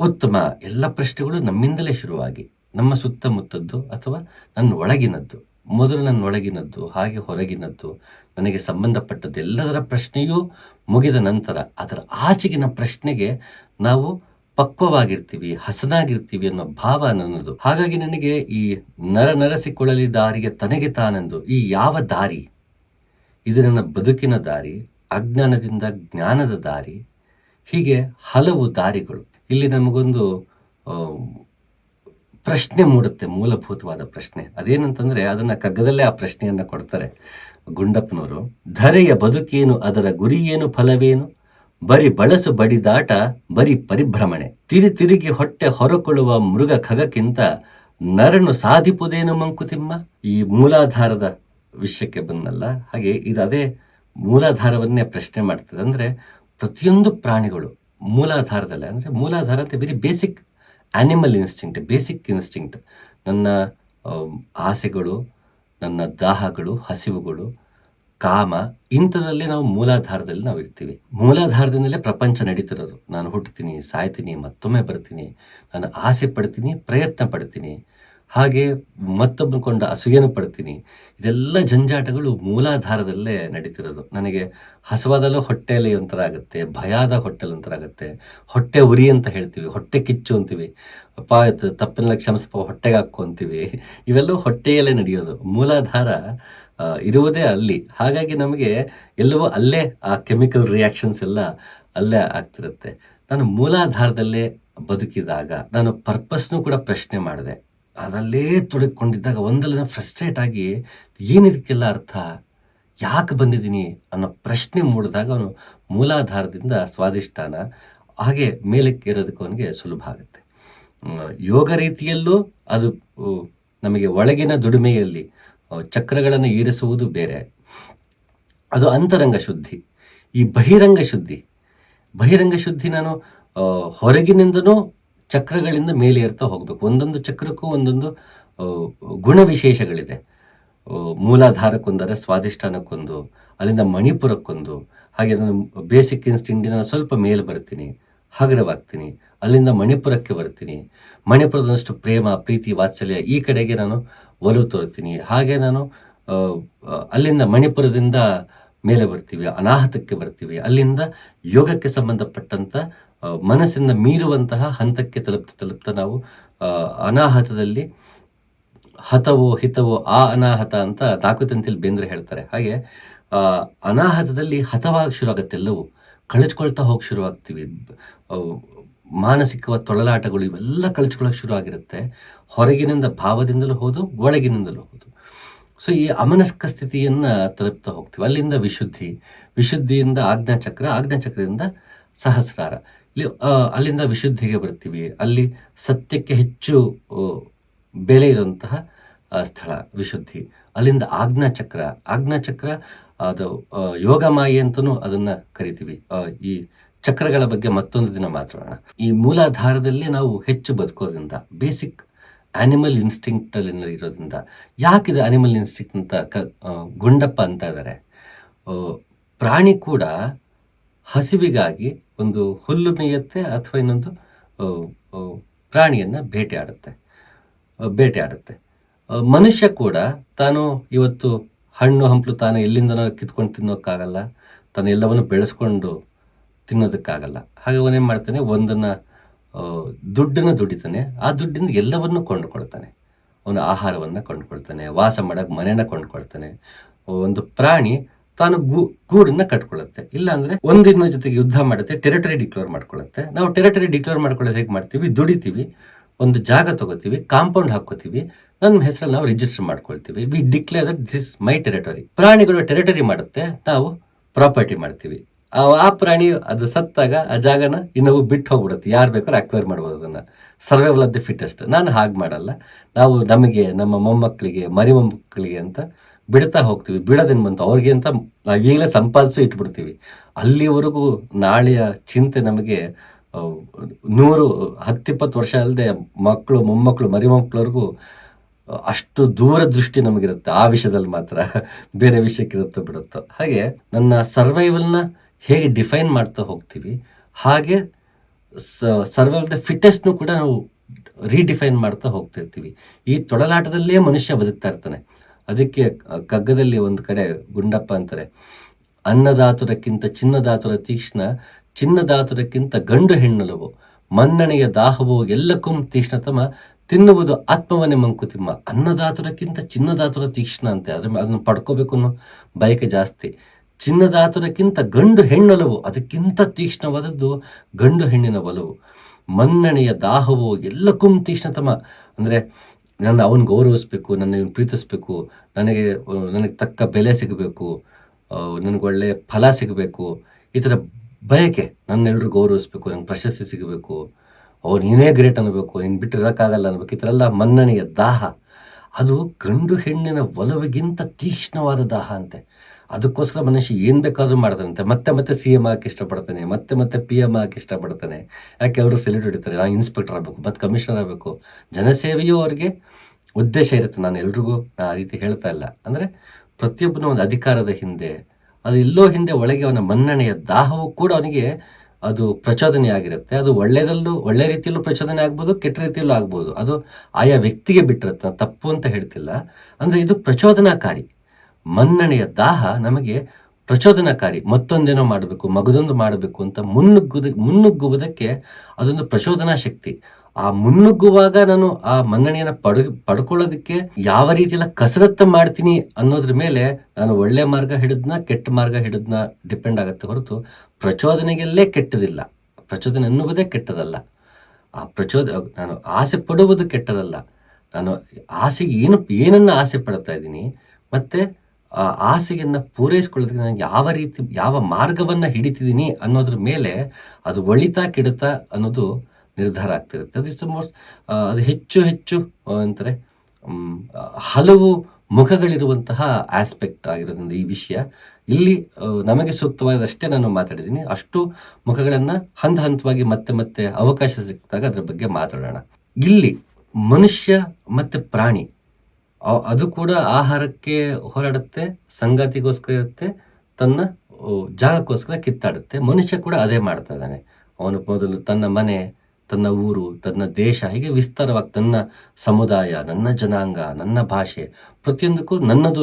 ಉತ್ತಮ ಎಲ್ಲ ಪ್ರಶ್ನೆಗಳು ನಮ್ಮಿಂದಲೇ ಶುರುವಾಗಿ ನಮ್ಮ ಸುತ್ತಮುತ್ತದ್ದು ಅಥವಾ ನನ್ನ ಒಳಗಿನದ್ದು ಮೊದಲು ನನ್ನ ಒಳಗಿನದ್ದು ಹಾಗೆ ಹೊರಗಿನದ್ದು, ನನಗೆ ಸಂಬಂಧಪಟ್ಟದ್ದು ಎಲ್ಲದರ ಪ್ರಶ್ನೆಯೂ ಮುಗಿದ ನಂತರ ಅದರ ಆಚೆಗಿನ ಪ್ರಶ್ನೆಗೆ ನಾವು ಪಕ್ವವಾಗಿರ್ತೀವಿ, ಹಸನಾಗಿರ್ತೀವಿ ಅನ್ನೋ ಭಾವ ನನ್ನದು. ಹಾಗಾಗಿ ನನಗೆ ಈ ನರ ನರಸಿಕೊಳ್ಳಲಿ ದಾರಿಗೆ ತನಗೆ ತಾನೆಂದು, ಈ ಯಾವ ದಾರಿ? ಇದು ನನ್ನ ಬದುಕಿನ ದಾರಿ, ಅಜ್ಞಾನದಿಂದ ಜ್ಞಾನದ ದಾರಿ, ಹೀಗೆ ಹಲವು ದಾರಿಗಳು. ಇಲ್ಲಿ ನಮಗೊಂದು ಪ್ರಶ್ನೆ ಮೂಡುತ್ತೆ, ಮೂಲಭೂತವಾದ ಪ್ರಶ್ನೆ. ಅದೇನಂತಂದ್ರೆ ಅದನ್ನ ಕಗ್ಗದಲ್ಲೇ ಆ ಪ್ರಶ್ನೆಯನ್ನ ಕೊಡ್ತಾರೆ ಗುಂಡಪ್ಪನವರು. ಧರೆಯ ಬದುಕೇನು, ಅದರ ಗುರಿಯೇನು, ಫಲವೇನು? ಬರಿ ಬಳಸು ಬಡಿದಾಟ ಬರಿ ಪರಿಭ್ರಮಣೆ. ತಿರಿ ತಿರುಗಿ ಹೊಟ್ಟೆ ಹೊರಕೊಳ್ಳುವ ಮೃಗ ಖಗಕ್ಕಿಂತ ನರನು ಸಾಧಿಪುದೇನು ಮಂಕುತಿಮ್ಮ? ಈ ಮೂಲಾಧಾರದ ವಿಷಯಕ್ಕೆ ಬಂದಲ್ಲ. ಹಾಗೆ ಇದು ಅದೇ ಮೂಲಾಧಾರವನ್ನೇ ಪ್ರಶ್ನೆ ಮಾಡ್ತದೆ. ಅಂದ್ರೆ ಪ್ರತಿಯೊಂದು ಪ್ರಾಣಿಗಳು ಮೂಲಾಧಾರದಲ್ಲೇ. ಅಂದ್ರೆ ಮೂಲಾಧಾರ ಅಂತ ಬೇರೆ basic animal instinct basic instinct ನನ್ನ ಆಮ್, ಆಸೆಗಳು ನನ್ನ ದಾಹಗಳು ಹಸಿವುಗಳು ಕಾಮ ಇಂಥದ್ರಲ್ಲಿ ನಾವು ಮೂಲಾಧಾರದಲ್ಲಿ ನಾವು ಇರ್ತೀವಿ. ಮೂಲಾಧಾರದಿಂದಲೇ ಪ್ರಪಂಚ ನಡೀತಿರೋದು. ನಾನು ಹುಟ್ಟುತ್ತೀನಿ ಸಾಯ್ತೀನಿ ಮತ್ತೊಮ್ಮೆ ಬರ್ತೀನಿ ನಾನು ಆಸೆ ಪಡ್ತೀನಿ ಪ್ರಯತ್ನ ಪಡ್ತೀನಿ. ಹಾಗೆ ಮತ್ತೊಬ್ಬನ ಕೊಂಡ ಅಸೂಯೆನೂ ಪಡ್ತೀನಿ? ಇದೆಲ್ಲ ಜಂಜಾಟಗಳು ಮೂಲಾಧಾರದಲ್ಲೇ ನಡೀತಿರೋದು. ನನಗೆ ಹಸವಾದಲ್ಲೂ ಹೊಟ್ಟೆಯಲ್ಲಿ ಒಂಥರ ಆಗುತ್ತೆ, ಭಯಾದ ಹೊಟ್ಟೆಲಿ ಒಂಥರ ಆಗುತ್ತೆ. ಹೊಟ್ಟೆ ಉರಿ ಅಂತ ಹೇಳ್ತೀವಿ, ಹೊಟ್ಟೆ ಕಿಚ್ಚು ಅಂತೀವಿ. ಅಪ್ಪ ಆಯ್ತು ತಪ್ಪನ್ನೆಲ್ಲ ಕ್ಷಮಿಸಪ್ಪ ಹೊಟ್ಟೆಗೆ ಹಾಕು ಅಂತೀವಿ. ಇವೆಲ್ಲವೂ ಹೊಟ್ಟೆಯಲ್ಲೇ ನಡೆಯೋದು. ಮೂಲಾಧಾರ ಇರುವುದೇ ಅಲ್ಲಿ. ಹಾಗಾಗಿ ನಮಗೆ ಎಲ್ಲವೂ ಅಲ್ಲೇ ಆ ಕೆಮಿಕಲ್ ರಿಯಾಕ್ಷನ್ಸ್ ಎಲ್ಲ ಅಲ್ಲೇ ಆಗ್ತಿರುತ್ತೆ. ನಾನು ಮೂಲಾಧಾರದಲ್ಲೇ ಬದುಕಿದಾಗ ನಾನು ಪರ್ಪಸ್ನೂ ಕೂಡ ಪ್ರಶ್ನೆ ಮಾಡಿದೆ. ಅದರಲ್ಲೇ ತೊಡಗಿಕೊಂಡಿದ್ದಾಗ ಒಂದಲ್ಲ ಫ್ರಸ್ಟ್ರೇಟ್ ಆಗಿ ಏನಿದಕ್ಕೆಲ್ಲ ಅರ್ಥ? ಯಾಕೆ ಬಂದಿದ್ದೀನಿ ಅನ್ನೋ ಪ್ರಶ್ನೆ ಮೂಡಿದಾಗ ಅವನು ಮೂಲಾಧಾರದಿಂದ ಸ್ವಾದಿಷ್ಟಾನ ಹಾಗೆ ಮೇಲಕ್ಕೆ ಇರೋದಕ್ಕೆ ಅವನಿಗೆ ಸುಲಭ ಆಗುತ್ತೆ. ಯೋಗ ರೀತಿಯಲ್ಲೂ ಅದು ನಮಗೆ ಒಳಗಿನ ದುಡಿಮೆಯಲ್ಲಿ ಚಕ್ರಗಳನ್ನು ಏರಿಸುವುದು ಬೇರೆ. ಅದು ಅಂತರಂಗ ಶುದ್ಧಿ. ಈ ಬಹಿರಂಗ ಶುದ್ಧಿ. ಬಹಿರಂಗ ಶುದ್ಧಿ ನಾನು ಹೊರಗಿನಿಂದನೂ ಚಕ್ರಗಳಿಂದ ಮೇಲೆ ಏರ್ತಾ ಹೋಗಬೇಕು. ಒಂದೊಂದು ಚಕ್ರಕ್ಕೂ ಒಂದೊಂದು ಗುಣವಿಶೇಷಗಳಿದೆ. ಗುಣ ವಿಶೇಷಗಳಿದೆ ಮೂಲಾಧಾರಕ್ಕೊಂದರೆ ಸ್ವಾದಿಷ್ಠಾನಕ್ಕೊಂದು ಅಲ್ಲಿಂದ ಮಣಿಪುರಕ್ಕೊಂದು ಹಾಗೆ ನಾನು ಬೇಸಿಕ್ ಇನ್ಸ್ಟಿಂಕ್ಟಿಂದ ನಾನು ಸ್ವಲ್ಪ ಮೇಲೆ ಬರ್ತೀನಿ ಹಗುರವಾಗ್ತೀನಿ ಅಲ್ಲಿಂದ ಮಣಿಪುರಕ್ಕೆ ಬರ್ತೀನಿ ಮಣಿಪುರದಷ್ಟು ಪ್ರೇಮ ಪ್ರೀತಿ ವಾತ್ಸಲ್ಯ ಈ ಕಡೆಗೆ ನಾನು ಒಲವು ತೋರ್ತೀನಿ ಹಾಗೆ ನಾನು ಅಲ್ಲಿಂದ ಮಣಿಪುರದಿಂದ ಮೇಲೆ ಬರ್ತೀವಿ ಅನಾಹತಕ್ಕೆ ಬರ್ತೀವಿ ಅಲ್ಲಿಂದ ಯೋಗಕ್ಕೆ ಸಂಬಂಧಪಟ್ಟಂತ ಆ, ಮನಸ್ಸಿಂದ ಮೀರುವಂತಹ ಹಂತಕ್ಕೆ ತಲುಪ್ತಾ ತಲುಪ್ತಾ ನಾವು ಅನಾಹತದಲ್ಲಿ ಹತವೋ ಹಿತವೋ ಆ ಅನಾಹತ ಅಂತ ನಾಲ್ಕು ತಂತಿಲಿ ಬೇಂದ್ರೆ ಹೇಳ್ತಾರೆ. ಹಾಗೆ ಅನಾಹತದಲ್ಲಿ ಹತವಾಗಿ ಶುರು ಆಗುತ್ತೆ ಎಲ್ಲವೂ. ಕಳಚ್ಕೊಳ್ತಾ ಹೋಗಿ ಶುರುವಾಗ್ತೀವಿ. ಮಾನಸಿಕ ತೊಳಲಾಟಗಳು ಇವೆಲ್ಲ ಕಳಚ್ಕೊಳ್ಳೋಕೆ ಶುರು ಆಗಿರುತ್ತೆ ಹೊರಗಿನಿಂದ ಭಾವದಿಂದಲೂ ಹೋದು, ಒಳಗಿನಿಂದಲೂ ಹೋದು. ಸೊ, ಈ ಅಮನಸ್ಕ ಸ್ಥಿತಿಯನ್ನು ತಲುಪ್ತಾ ಹೋಗ್ತೀವಿ. ಅಲ್ಲಿಂದ ವಿಶುದ್ಧಿ. ವಿಶುದ್ಧಿಯಿಂದ ಆಜ್ಞಾಚಕ್ರ. ಆಜ್ಞಾಚಕ್ರದಿಂದ ಸಹಸ್ರಾರ. ಅಲ್ಲಿಂದ ವಿಶುದ್ಧಿಗೆ ಬರ್ತೀವಿ. ಅಲ್ಲಿ ಸತ್ಯಕ್ಕೆ ಹೆಚ್ಚು ಬೆಲೆ ಇರುವಂತಹ ಸ್ಥಳ, ವಿಶುದ್ಧಿ. ಅಲ್ಲಿಂದ ಆಜ್ಞಾಚಕ್ರ ಆಜ್ಞಾಚಕ್ರ, ಅದು ಯೋಗ ಮಾಯಿ ಅಂತಲೂ ಅದನ್ನ ಕರಿತೀವಿ. ಈ ಚಕ್ರಗಳ ಬಗ್ಗೆ ಮತ್ತೊಂದು ದಿನ ಮಾತಾಡೋಣ. ಈ ಮೂಲಾಧಾರದಲ್ಲಿ ನಾವು ಹೆಚ್ಚು ಬದುಕೋದ್ರಿಂದ, ಬೇಸಿಕ್ ಆನಿಮಲ್ ಇನ್ಸ್ಟಿಂಕ್ಟ್ ಅಲ್ಲಿ ಇರೋದ್ರಿಂದ ಯಾಕಿದೆ ಆನಿಮಲ್ ಇನ್ಸ್ಟಿಂಕ್ಟ್ ಅಂತ ಕ ಗುಂಡಪ್ಪ ಅಂತ ಇದ್ದಾರೆ ಪ್ರಾಣಿ ಕೂಡ ಹಸಿವಿಗಾಗಿ ಒಂದು ಹುಲ್ಲು ಮೇಯುತ್ತೆ ಅಥವಾ ಇನ್ನೊಂದು ಪ್ರಾಣಿಯನ್ನು ಭೇಟಿ ಪ್ರಾಣಿಯನ್ನ ಭೇಟಿ ಆಡುತ್ತೆ ಮನುಷ್ಯ ಕೂಡ ತಾನು ಇವತ್ತು ಹಣ್ಣು ಹಂಪಲು ತಾನು ಎಲ್ಲಿಂದನೋ ಕಿತ್ಕೊಂಡು ತಿನ್ನೋಕ್ಕಾಗಲ್ಲ, ತಾನು ಎಲ್ಲವನ್ನು ಬೆಳೆಸ್ಕೊಂಡು ತಿನ್ನೋದಕ್ಕಾಗಲ್ಲ. ಹಾಗೆ ಅವನೇನು ಮಾಡ್ತಾನೆ? ಒಂದನ್ನು ದುಡ್ಡನ್ನು ದುಡಿತಾನೆ. ಆ ದುಡ್ಡಿಂದ ಎಲ್ಲವನ್ನು ಕೊಂಡುಕೊಳ್ತಾನೆ. ಅವನ ಆಹಾರವನ್ನು ಕೊಂಡುಕೊಳ್ತಾನೆ, ವಾಸ ಮಾಡೋಕ್ಕೆ ಮನೆಯನ್ನು ಕೊಂಡುಕೊಳ್ತಾನೆ. ಒಂದು ಪ್ರಾಣಿ ತಾನು ಗೂಡನ್ನ ಕಟ್ಕೊಳ್ಳುತ್ತೆ. ಇಲ್ಲ ಅಂದ್ರೆ ಒಂದಿನ ಜೊತೆಗೆ ಯುದ್ಧ ಮಾಡುತ್ತೆ ಟೆರಿಟರಿ ಡಿಕ್ಲೇರ್ ಮಾಡ್ಕೊಳ್ಳುತ್ತೆ. ನಾವು ಟೆರಿಟರಿ ಡಿಕ್ಲೇರ್ ಮಾಡ್ಕೊಳ್ಳೋದು ಹೇಗೆ ಮಾಡ್ತೀವಿ? ದುಡಿತೀವಿ, ಒಂದು ಜಾಗ ತಗೋತೀವಿ ಕಾಂಪೌಂಡ್ ಹಾಕೋತೀವಿ ನನ್ನ ಹೆಸರಲ್ಲಿ ನಾವು ರಿಜಿಸ್ಟರ್ ಮಾಡ್ಕೊಳ್ತೀವಿ. We declare that this my territory ಪ್ರಾಣಿಗಳು ಟೆರಿಟರಿ ಮಾಡುತ್ತೆ, ನಾವು ಪ್ರಾಪರ್ಟಿ ಮಾಡ್ತೀವಿ. ಆ ಪ್ರಾಣಿ ಅದು ಸತ್ತಾಗ ಆ ಜಾಗನ ಇನ್ನವು ಬಿಟ್ಟು ಹೋಗ್ಬಿಡುತ್ತೆ. ಯಾರು ಬೇಕಾದ್ರೂ ಅಕ್ವೈರ್ ಮಾಡ್ಬೋದು ಅದನ್ನ. ಸರ್ವೈವಲ್ ಆಫ್ ದಿ ಫಿಟ್ಟೆಸ್ಟ್ ನಾನು ಹಾಗೆ ಮಾಡಲ್ಲ. ನಾವು ನಮಗೆ, ನಮ್ಮ ಮೊಮ್ಮಕ್ಕಳಿಗೆ ಮರಿ ಮೊಮ್ಮಕ್ಕಳಿಗೆ ಅಂತ ಬಿಡ್ತಾ ಹೋಗ್ತೀವಿ, ಬಿಡೋದೇನು ಬಂತು? ಅವ್ರಿಗೆ ಅಂತ ನಾವು ಈಗಲೇ ಸಂಪಾದಿಸಿ ಇಟ್ಬಿಡ್ತೀವಿ. ಅಲ್ಲಿವರೆಗೂ ನಾಳೆಯ ಚಿಂತೆ ನಮಗೆ ನೂರು, ಹತ್ತಿಪ್ಪತ್ತು ವರ್ಷ ಅಲ್ಲದೆ ಮಕ್ಕಳು, ಮೊಮ್ಮಕ್ಕಳು ಮರಿ ಮಕ್ಕಳವರೆಗೂ ಅಷ್ಟು ದೂರದೃಷ್ಟಿ ನಮಗಿರುತ್ತೆ. ಆ ವಿಷಯದಲ್ಲಿ ಮಾತ್ರ. ಬೇರೆ ವಿಷಯಕ್ಕಿರುತ್ತೋ ಬಿಡುತ್ತೋ. ಹಾಗೆ ನನ್ನ ಸರ್ವೈವಲ್ನ ಹೇಗೆ ಡಿಫೈನ್ ಮಾಡ್ತಾ ಹೋಗ್ತೀವಿ, ಹಾಗೆ ಸರ್ವೈವಲ್ ದ ಫಿಟ್ಟೆಸ್ಟ್ನು ಕೂಡ ನಾವು ರೀಡಿಫೈನ್ ಮಾಡ್ತಾ ಹೋಗ್ತಿರ್ತೀವಿ ಈ ತೊಡಲಾಟದಲ್ಲೇ ಮನುಷ್ಯ ಬದುಕ್ತಾ ಇರ್ತಾನೆ. ಅದಕ್ಕೆ ಕಗ್ಗದಲ್ಲಿ ಒಂದು ಕಡೆ ಗುಂಡಪ್ಪ ಅಂತಾರೆ. ಅನ್ನದಾತುರಕ್ಕಿಂತ ಚಿನ್ನದಾತುರ ತೀಕ್ಷ್ಣ, ಚಿನ್ನದಾತುರಕ್ಕಿಂತ ಗಂಡು ಹೆಣ್ಣುಲವು ಮನ್ನಣೆಯ ದಾಹವು ಎಲ್ಲಕ್ಕೂ ತೀಕ್ಷ್ಣತಮ, ತಿನ್ನುವುದು ಆತ್ಮವನ್ನೇ ಮಂಕುತಿಮ್ಮ. ಅನ್ನದಾತುರಕ್ಕಿಂತ ಚಿನ್ನದಾತುರ ತೀಕ್ಷ್ಣ ಅಂತೆ. ಅದ್ರ ಅದನ್ನು ಪಡ್ಕೋಬೇಕು ಅನ್ನೋ ಬಯಕೆ ಜಾಸ್ತಿ. ಚಿನ್ನದಾತುರಕ್ಕಿಂತ ಗಂಡು ಹೆಣ್ಣೊಲವು ಅದಕ್ಕಿಂತ ತೀಕ್ಷ್ಣವಾದದ್ದು ಗಂಡು ಹೆಣ್ಣಿನ ಒಲವು. ಮನ್ನಣೆಯ ದಾಹವು ಎಲ್ಲಕ್ಕೂ ತೀಕ್ಷ್ಣತಮ. ಅಂದರೆ ನನ್ನ ಅವನು ಗೌರವಿಸ್ಬೇಕು, ನನ್ನ ಪ್ರೀತಿಸ್ಬೇಕು, ನನಗೆ ನನಗೆ ತಕ್ಕ ಬೆಲೆ ಸಿಗಬೇಕು ನನಗೆ ಒಳ್ಳೆ ಫಲ ಸಿಗಬೇಕು, ಈ ಥರ ಬಯಕೆ ನನ್ನೆಲ್ಲರೂ ಗೌರವಿಸ್ಬೇಕು ನನಗೆ ಪ್ರಶಸ್ತಿ ಸಿಗಬೇಕು ಅವ್ರು ನೀನೇ ಗ್ರೇಟ್ ಅನ್ನಬೇಕು, ನೀನು ಬಿಟ್ಟು ಇರೋಕ್ಕಾಗಲ್ಲ ಅನ್ಬೇಕು ಈ ಥರ ಎಲ್ಲ ಮನ್ನಣೆಯ ದಾಹ. ಅದು ಗಂಡು ಹೆಣ್ಣಿನ ಒಲವಿಗಿಂತ ತೀಕ್ಷ್ಣವಾದ ದಾಹ ಅಂತೆ. ಅದಕ್ಕೋಸ್ಕರ ಮನುಷ್ಯ ಏನು ಬೇಕಾದರೂ ಮಾಡ್ತಾನಂತೆ. ಮತ್ತೆ ಮತ್ತೆ ಸಿ ಎಂ ಆಗಕ್ಕೆ ಇಷ್ಟಪಡ್ತಾನೆ, ಮತ್ತೆ ಮತ್ತೆ ಪಿ ಎಂ ಆಗಕ್ಕೆ ಇಷ್ಟಪಡ್ತಾನೆ. ಯಾಕೆ ಎಲ್ಲರೂ ಸೆಲ್ಯೂಟ್ ಹಿಡಿತಾರೆ? ನಾನು ಇನ್ಸ್ಪೆಕ್ಟರ್ ಆಗಬೇಕು, ಮತ್ತು ಕಮಿಷನರ್ ಆಗಬೇಕು. ಜನಸೇವೆಯೂ ಅವ್ರಿಗೆ ಉದ್ದೇಶ ಇರುತ್ತೆ. ನಾನು ಎಲ್ರಿಗೂ ನಾನು ಆ ರೀತಿ ಹೇಳ್ತಾ ಇಲ್ಲ. ಅಂದರೆ ಪ್ರತಿಯೊಬ್ಬನ ಒಂದು ಅಧಿಕಾರದ ಹಿಂದೆ, ಅದು ಎಲ್ಲೋ ಹಿಂದೆ ಒಳಗೆ ಅವನ ಮನ್ನಣೆಯ ದಾಹವು ಕೂಡ ಅವನಿಗೆ ಅದು ಪ್ರಚೋದನೆ ಆಗಿರುತ್ತೆ. ಅದು ಒಳ್ಳೆಯದಲ್ಲೂ, ಒಳ್ಳೆ ರೀತಿಯಲ್ಲೂ ಪ್ರಚೋದನೆ ಆಗ್ಬೋದು, ಕೆಟ್ಟ ರೀತಿಯಲ್ಲೂ ಆಗ್ಬೋದು. ಅದು ಆಯಾ ವ್ಯಕ್ತಿಗೆ ಬಿಟ್ಟಿರುತ್ತೆ. ತಪ್ಪು ಅಂತ ಹೇಳ್ತಿಲ್ಲ. ಅಂದರೆ ಇದು ಪ್ರಚೋದನಾಕಾರಿ. ಮನ್ನಣೆಯ ದಾಹ ನಮಗೆ ಪ್ರಚೋದನಕಾರಿ. ಮತ್ತೊಂದೇನೋ ಮಾಡಬೇಕು, ಮಗದೊಂದು ಮಾಡಬೇಕು ಅಂತ ಮುನ್ನುಗ್ಗುದ, ಮುನ್ನುಗ್ಗುವುದಕ್ಕೆ ಅದೊಂದು ಪ್ರಚೋದನಾ ಶಕ್ತಿ. ಆ ಮುನ್ನುಗ್ಗುವಾಗ ನಾನು ಆ ಮನ್ನಣೆಯನ್ನು ಪಡ, ಪಡ್ಕೊಳ್ಳೋದಕ್ಕೆ ಯಾವ ರೀತಿಯೆಲ್ಲ ಕಸರತ್ತು ಮಾಡ್ತೀನಿ ಅನ್ನೋದ್ರ ಮೇಲೆ ನಾನು ಒಳ್ಳೆ ಮಾರ್ಗ ಹಿಡಿದ್ನ, ಕೆಟ್ಟ ಮಾರ್ಗ ಹಿಡಿದ್ನ ಡಿಪೆಂಡ್ ಆಗುತ್ತೆ ಹೊರತು ಪ್ರಚೋದನೆಗೆಲ್ಲೇ ಕೆಟ್ಟದಿಲ್ಲ. ಪ್ರಚೋದನೆ ಅನ್ನುವುದೇ ಕೆಟ್ಟದಲ್ಲ. ಆ ಪ್ರಚೋದ, ನಾನು ಆಸೆ ಪಡುವುದು ಕೆಟ್ಟದಲ್ಲ. ನಾನು ಆಸೆಗೆ ಏನು, ಏನನ್ನು ಆಸೆ ಪಡ್ತಾ ಇದ್ದೀನಿ, ಮತ್ತೆ ಆಸೆಯನ್ನು ಪೂರೈಸ್ಕೊಳ್ಳೋದಕ್ಕೆ ನಾನು ಯಾವ ರೀತಿ, ಯಾವ ಮಾರ್ಗವನ್ನು ಹಿಡಿತಿದ್ದೀನಿ ಅನ್ನೋದ್ರ ಮೇಲೆ ಅದು ಒಳಿತಾ ಕೆಡುತ್ತಾ ಅನ್ನೋದು ನಿರ್ಧಾರ ಆಗ್ತಿರುತ್ತೆ. ಅದು ಇಸ್ ಮೋಸ್ಟ್ ಅದು ಹೆಚ್ಚು ಹೆಚ್ಚು ಅಂತಾರೆ ಹಲವು ಮುಖಗಳಿರುವಂತಹ ಆಸ್ಪೆಕ್ಟ್ ಆಗಿರೋದ್ರಿಂದ ಈ ವಿಷಯ. ಇಲ್ಲಿ ನಮಗೆ ಸೂಕ್ತವಾದಷ್ಟೇ ನಾನು ಮಾತಾಡಿದ್ದೀನಿ. ಅಷ್ಟು ಮುಖಗಳನ್ನು ಹಂತ ಹಂತವಾಗಿ ಮತ್ತೆ ಮತ್ತೆ ಅವಕಾಶ ಸಿಕ್ಕಿದಾಗ ಅದರ ಬಗ್ಗೆ ಮಾತಾಡೋಣ. ಇಲ್ಲಿ ಮನುಷ್ಯ ಮತ್ತು ಪ್ರಾಣಿ ಅದು ಕೂಡ ಆಹಾರಕ್ಕೆ ಹೋರಾಡುತ್ತೆ, ಸಂಗಾತಿಗೋಸ್ಕರ ಇರುತ್ತೆ, ತನ್ನ ಜಾಗಕ್ಕೋಸ್ಕರ ಕಿತ್ತಾಡುತ್ತೆ. ಮನುಷ್ಯ ಕೂಡ ಅದೇ ಮಾಡ್ತಾ ಇದ್ದಾನೆ. ಅವನು ಮೊದಲು ತನ್ನ ಮನೆ, ತನ್ನ ಊರು, ತನ್ನ ದೇಶ, ಹೀಗೆ ವಿಸ್ತಾರವಾಗಿ ತನ್ನ ಸಮುದಾಯ, ನನ್ನ ಜನಾಂಗ, ನನ್ನ ಭಾಷೆ, ಪ್ರತಿಯೊಂದಕ್ಕೂ ನನ್ನದು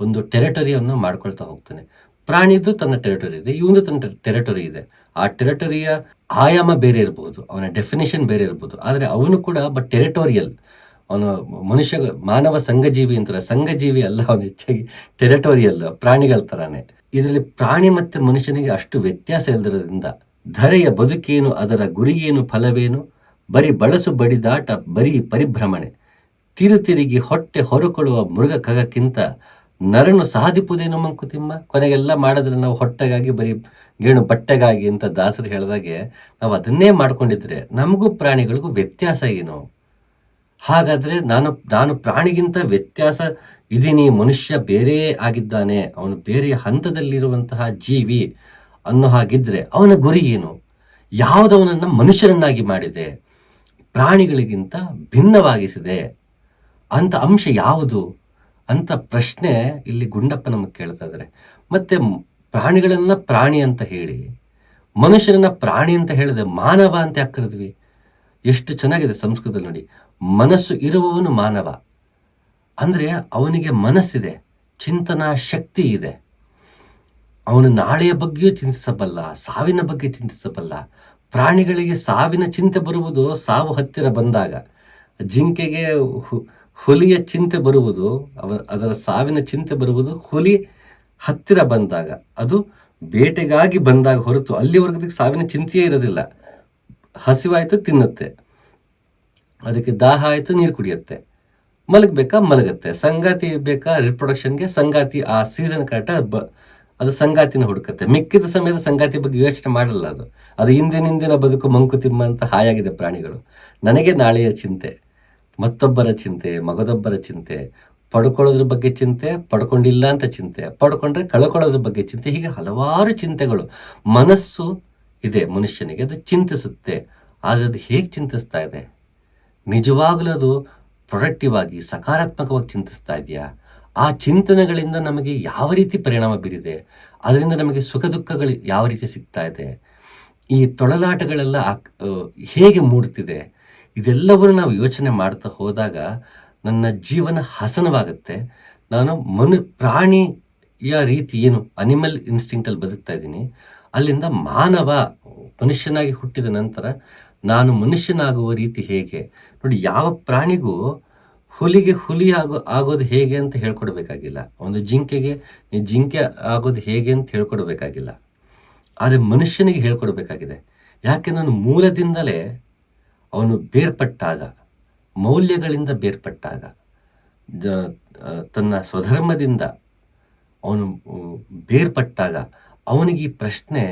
ಒಂದು ಟೆರಿಟರಿಯನ್ನು ಮಾಡ್ಕೊಳ್ತಾ ಹೋಗ್ತಾನೆ. ಪ್ರಾಣಿದು ತನ್ನ ಟೆರಿಟರಿ ಇದೆ ಇವನು ತನ್ನ ಟೆರಿಟರಿ ಇದೆ. ಆ ಟೆರಿಟರಿಯ ಆಯಾಮ ಬೇರೆ ಇರಬಹುದು ಅವನ ಡೆಫಿನೇಷನ್ ಬೇರೆ ಇರಬಹುದು ಆದರೆ ಅವನು ಕೂಡ ಬಟ್ ಟೆರಿಟೋರಿಯಲ್. ಅವನು ಮನುಷ್ಯ, ಮಾನವ ಸಂಘಜೀವಿ ಅಂತಾರೆ. ಸಂಘಜೀವಿ ಅಲ್ಲ, ಅವನು ಹೆಚ್ಚಾಗಿ ಟೆರಿಟೋರಿಯಲ್ ಪ್ರಾಣಿಗಳ ತರಾನೇ. ಇದರಲ್ಲಿ ಪ್ರಾಣಿ ಮತ್ತೆ ಮನುಷ್ಯನಿಗೆ ಅಷ್ಟು ವ್ಯತ್ಯಾಸ ಇಲ್ಲದಿರೋದ್ರಿಂದ ಧರೆಯ ಬದುಕೇನು, ಅದರ ಗುರಿಯೇನು ಫಲವೇನು? ಬರೀ ಬಳಸು ಬಡಿದಾಟ ಬರೀ ಪರಿಭ್ರಮಣೆ. ತಿರು ತಿರುಗಿ ಹೊಟ್ಟೆ ಹೊರಕೊಳ್ಳುವ ಮೃಗ ಕಗಕ್ಕಿಂತ ನರನು ಸಾಧಿಪುದೇನು ಮಂಕುತಿಮ್ಮ? ಕೊನೆಗೆಲ್ಲ ಮಾಡಿದ್ರೆ ನಾವು ಹೊಟ್ಟೆಗಾಗಿ, ಬರೀ ಗೇಣು ಬಟ್ಟೆಗಾಗಿ ಅಂತ ದಾಸರು ಹೇಳಿದಾಗೆ, ನಾವು ಅದನ್ನೇ ಮಾಡ್ಕೊಂಡಿದ್ರೆ ನಮಗೂ ಪ್ರಾಣಿಗಳಿಗೂ ವ್ಯತ್ಯಾಸ ಏನು? ಹಾಗಾದ್ರೆ ನಾನು ನಾನು ಪ್ರಾಣಿಗಿಂತ ವ್ಯತ್ಯಾಸ ಇದೀನಿ ಮನುಷ್ಯ ಬೇರೆ ಆಗಿದ್ದಾನೆ, ಅವನು ಬೇರೆ ಹಂತದಲ್ಲಿರುವಂತಹ ಜೀವಿ ಅನ್ನೋ ಹಾಗಿದ್ರೆ ಅವನ ಗುರಿ ಏನು? ಯಾವುದವನನ್ನು ಮನುಷ್ಯರನ್ನಾಗಿ ಮಾಡಿದೆ? ಪ್ರಾಣಿಗಳಿಗಿಂತ ಭಿನ್ನವಾಗಿಸಿದೆ ಅಂತ ಅಂಶ ಯಾವುದು? ಅಂತ ಪ್ರಶ್ನೆ ಇಲ್ಲಿ ಗುಂಡಪ್ಪ ನಮಗೆ ಕೇಳ್ತಾ ಇದ್ದಾರೆ. ಮತ್ತೆ ಪ್ರಾಣಿಗಳನ್ನ ಪ್ರಾಣಿ ಅಂತ ಹೇಳಿ, ಮನುಷ್ಯರನ್ನ ಪ್ರಾಣಿ ಅಂತ ಹೇಳಿದೆ ಮಾನವ ಅಂತ ಯಾಕೆ ಕರೆದ್ವಿ? ಎಷ್ಟು ಚೆನ್ನಾಗಿದೆ ಸಂಸ್ಕೃತದಲ್ಲಿ ನೋಡಿ. ಮನಸ್ಸು ಇರುವವನು ಮಾನವ. ಅಂದರೆ ಅವನಿಗೆ ಮನಸ್ಸಿದೆ, ಚಿಂತನಾ ಶಕ್ತಿ ಇದೆ. ಅವನು ನಾಳೆಯ ಬಗ್ಗೆಯೂ ಚಿಂತಿಸಬಲ್ಲ, ಸಾವಿನ ಬಗ್ಗೆ ಚಿಂತಿಸಬಲ್ಲ, ಪ್ರಾಣಿಗಳಿಗೆ ಸಾವಿನ ಚಿಂತೆ ಬರುವುದು ಸಾವು ಹತ್ತಿರ ಬಂದಾಗ, ಜಿಂಕೆಗೆ ಹುಲಿಯ ಚಿಂತೆ ಬರುವುದು, ಅವ, ಅದರ ಸಾವಿನ ಚಿಂತೆ ಬರುವುದು ಹುಲಿ ಹತ್ತಿರ ಬಂದಾಗ, ಅದು ಬೇಟೆಗಾಗಿ ಬಂದಾಗ ಹೊರತು ಅಲ್ಲಿವರೆಗೂ ಸಾವಿನ ಚಿಂತೆಯೇ ಇರೋದಿಲ್ಲ. ಹಸಿವಾಯಿತು ತಿನ್ನುತ್ತೆ. ಅದಕ್ಕೆ ದಾಹ ಆಯಿತು, ನೀರು ಕುಡಿಯುತ್ತೆ. ಮಲಗಬೇಕಾ? ಮಲಗುತ್ತೆ. ಸಂಗಾತಿ ಬೇಕಾ? ರಿಪ್ರೊಡಕ್ಷನ್ಗೆ ಸಂಗಾತಿ ಆ ಸೀಸನ್ ಕರೆಕ್ಟ್ ಬ ಅದು ಸಂಗಾತಿನ ಹುಡುಕತ್ತೆ. ಮಿಕ್ಕಿದ ಸಮಯದ ಸಂಗಾತಿ ಬಗ್ಗೆ ಯೋಚನೆ ಮಾಡಲ್ಲ ಅದು. ಅದು ಹಿಂದಿನಿಂದಿನ ಬದುಕು ಮಂಕುತಿಮ್ಮ ಅಂತ ಹಾಯಾಗಿದೆ ಪ್ರಾಣಿಗಳು. ನನಗೆ ನಾಳೆಯ ಚಿಂತೆ, ಮತ್ತೊಬ್ಬರ ಚಿಂತೆ, ಮಗದೊಬ್ಬರ ಚಿಂತೆ, ಪಡ್ಕೊಳ್ಳೋದ್ರ ಬಗ್ಗೆ ಚಿಂತೆ, ಪಡ್ಕೊಂಡಿಲ್ಲ ಅಂತ ಚಿಂತೆ, ಪಡ್ಕೊಂಡ್ರೆ ಕಳ್ಕೊಳ್ಳೋದ್ರ ಬಗ್ಗೆ ಚಿಂತೆ, ಹೀಗೆ ಹಲವಾರು ಚಿಂತೆಗಳು. ಮನಸ್ಸು ಇದೆ, ಮನುಷ್ಯನಿಗೆ ಅದು ಚಿಂತಿಸುತ್ತೆ. ಆದರೆ ಅದು ಹೇಗೆ ಚಿಂತಿಸ್ತಾ ಇದೆ? ನಿಜವಾಗಲೂ ಅದು ಪ್ರೊಡಕ್ಟಿವ್ ಆಗಿ, ಸಕಾರಾತ್ಮಕವಾಗಿ ಚಿಂತಿಸ್ತಾ ಇದೆಯಾ? ಆ ಚಿಂತನೆಗಳಿಂದ ನಮಗೆ ಯಾವ ರೀತಿ ಪರಿಣಾಮ ಬೀರಿದೆ? ಅದರಿಂದ ನಮಗೆ ಸುಖ ದುಃಖಗಳು ಯಾವ ರೀತಿ ಸಿಗ್ತಾ ಇದೆ? ಈ ತೊಳಲಾಟಗಳೆಲ್ಲ ಹೇಗೆ ಮೂಡ್ತಿದೆ? ಇದೆಲ್ಲವನ್ನು ನಾವು ಯೋಚನೆ ಮಾಡ್ತಾ ಹೋದಾಗ ನನ್ನ ಜೀವನ ಹಸನವಾಗುತ್ತೆ. ನಾನು ಮನು, ಪ್ರಾಣಿಯ ರೀತಿ ಏನು ಅನಿಮಲ್ ಇನ್ಸ್ಟಿಂಕ್ಟಲ್ಲಿ ಬದುಕ್ತಾ ಇದ್ದೀನಿ. ಅಲ್ಲಿಂದ ಮಾನವ ಮನುಷ್ಯನಾಗಿ ಹುಟ್ಟಿದ ನಂತರ ನಾನು ಮನುಷ್ಯನಾಗುವ ರೀತಿ ಹೇಗೆ? ನೋಡಿ, ಯಾವ ಪ್ರಾಣಿಗೂ ಹುಲಿಗೆ ಹುಲಿ ಆಗೋ, ಆಗೋದು ಹೇಗೆ ಅಂತ ಹೇಳ್ಕೊಡ್ಬೇಕಾಗಿಲ್ಲ. ಒಂದು ಜಿಂಕೆಗೆ ಜಿಂಕೆ ಆಗೋದು ಹೇಗೆ ಅಂತ ಹೇಳ್ಕೊಡ್ಬೇಕಾಗಿಲ್ಲ. ಆದರೆ ಮನುಷ್ಯನಿಗೆ ಹೇಳ್ಕೊಡ್ಬೇಕಾಗಿದೆ. ಯಾಕೆ ನಾನು ಮೂಲದಿಂದಲೇ ಅವನು ಬೇರ್ಪಟ್ಟಾಗ, ಮೌಲ್ಯಗಳಿಂದ ಬೇರ್ಪಟ್ಟಾಗ ತನ್ನ ಸ್ವಧರ್ಮದಿಂದ ಅವನು ಬೇರ್ಪಟ್ಟಾಗ ಅವನಿಗೆ ಈ ಪ್ರಶ್ನೆ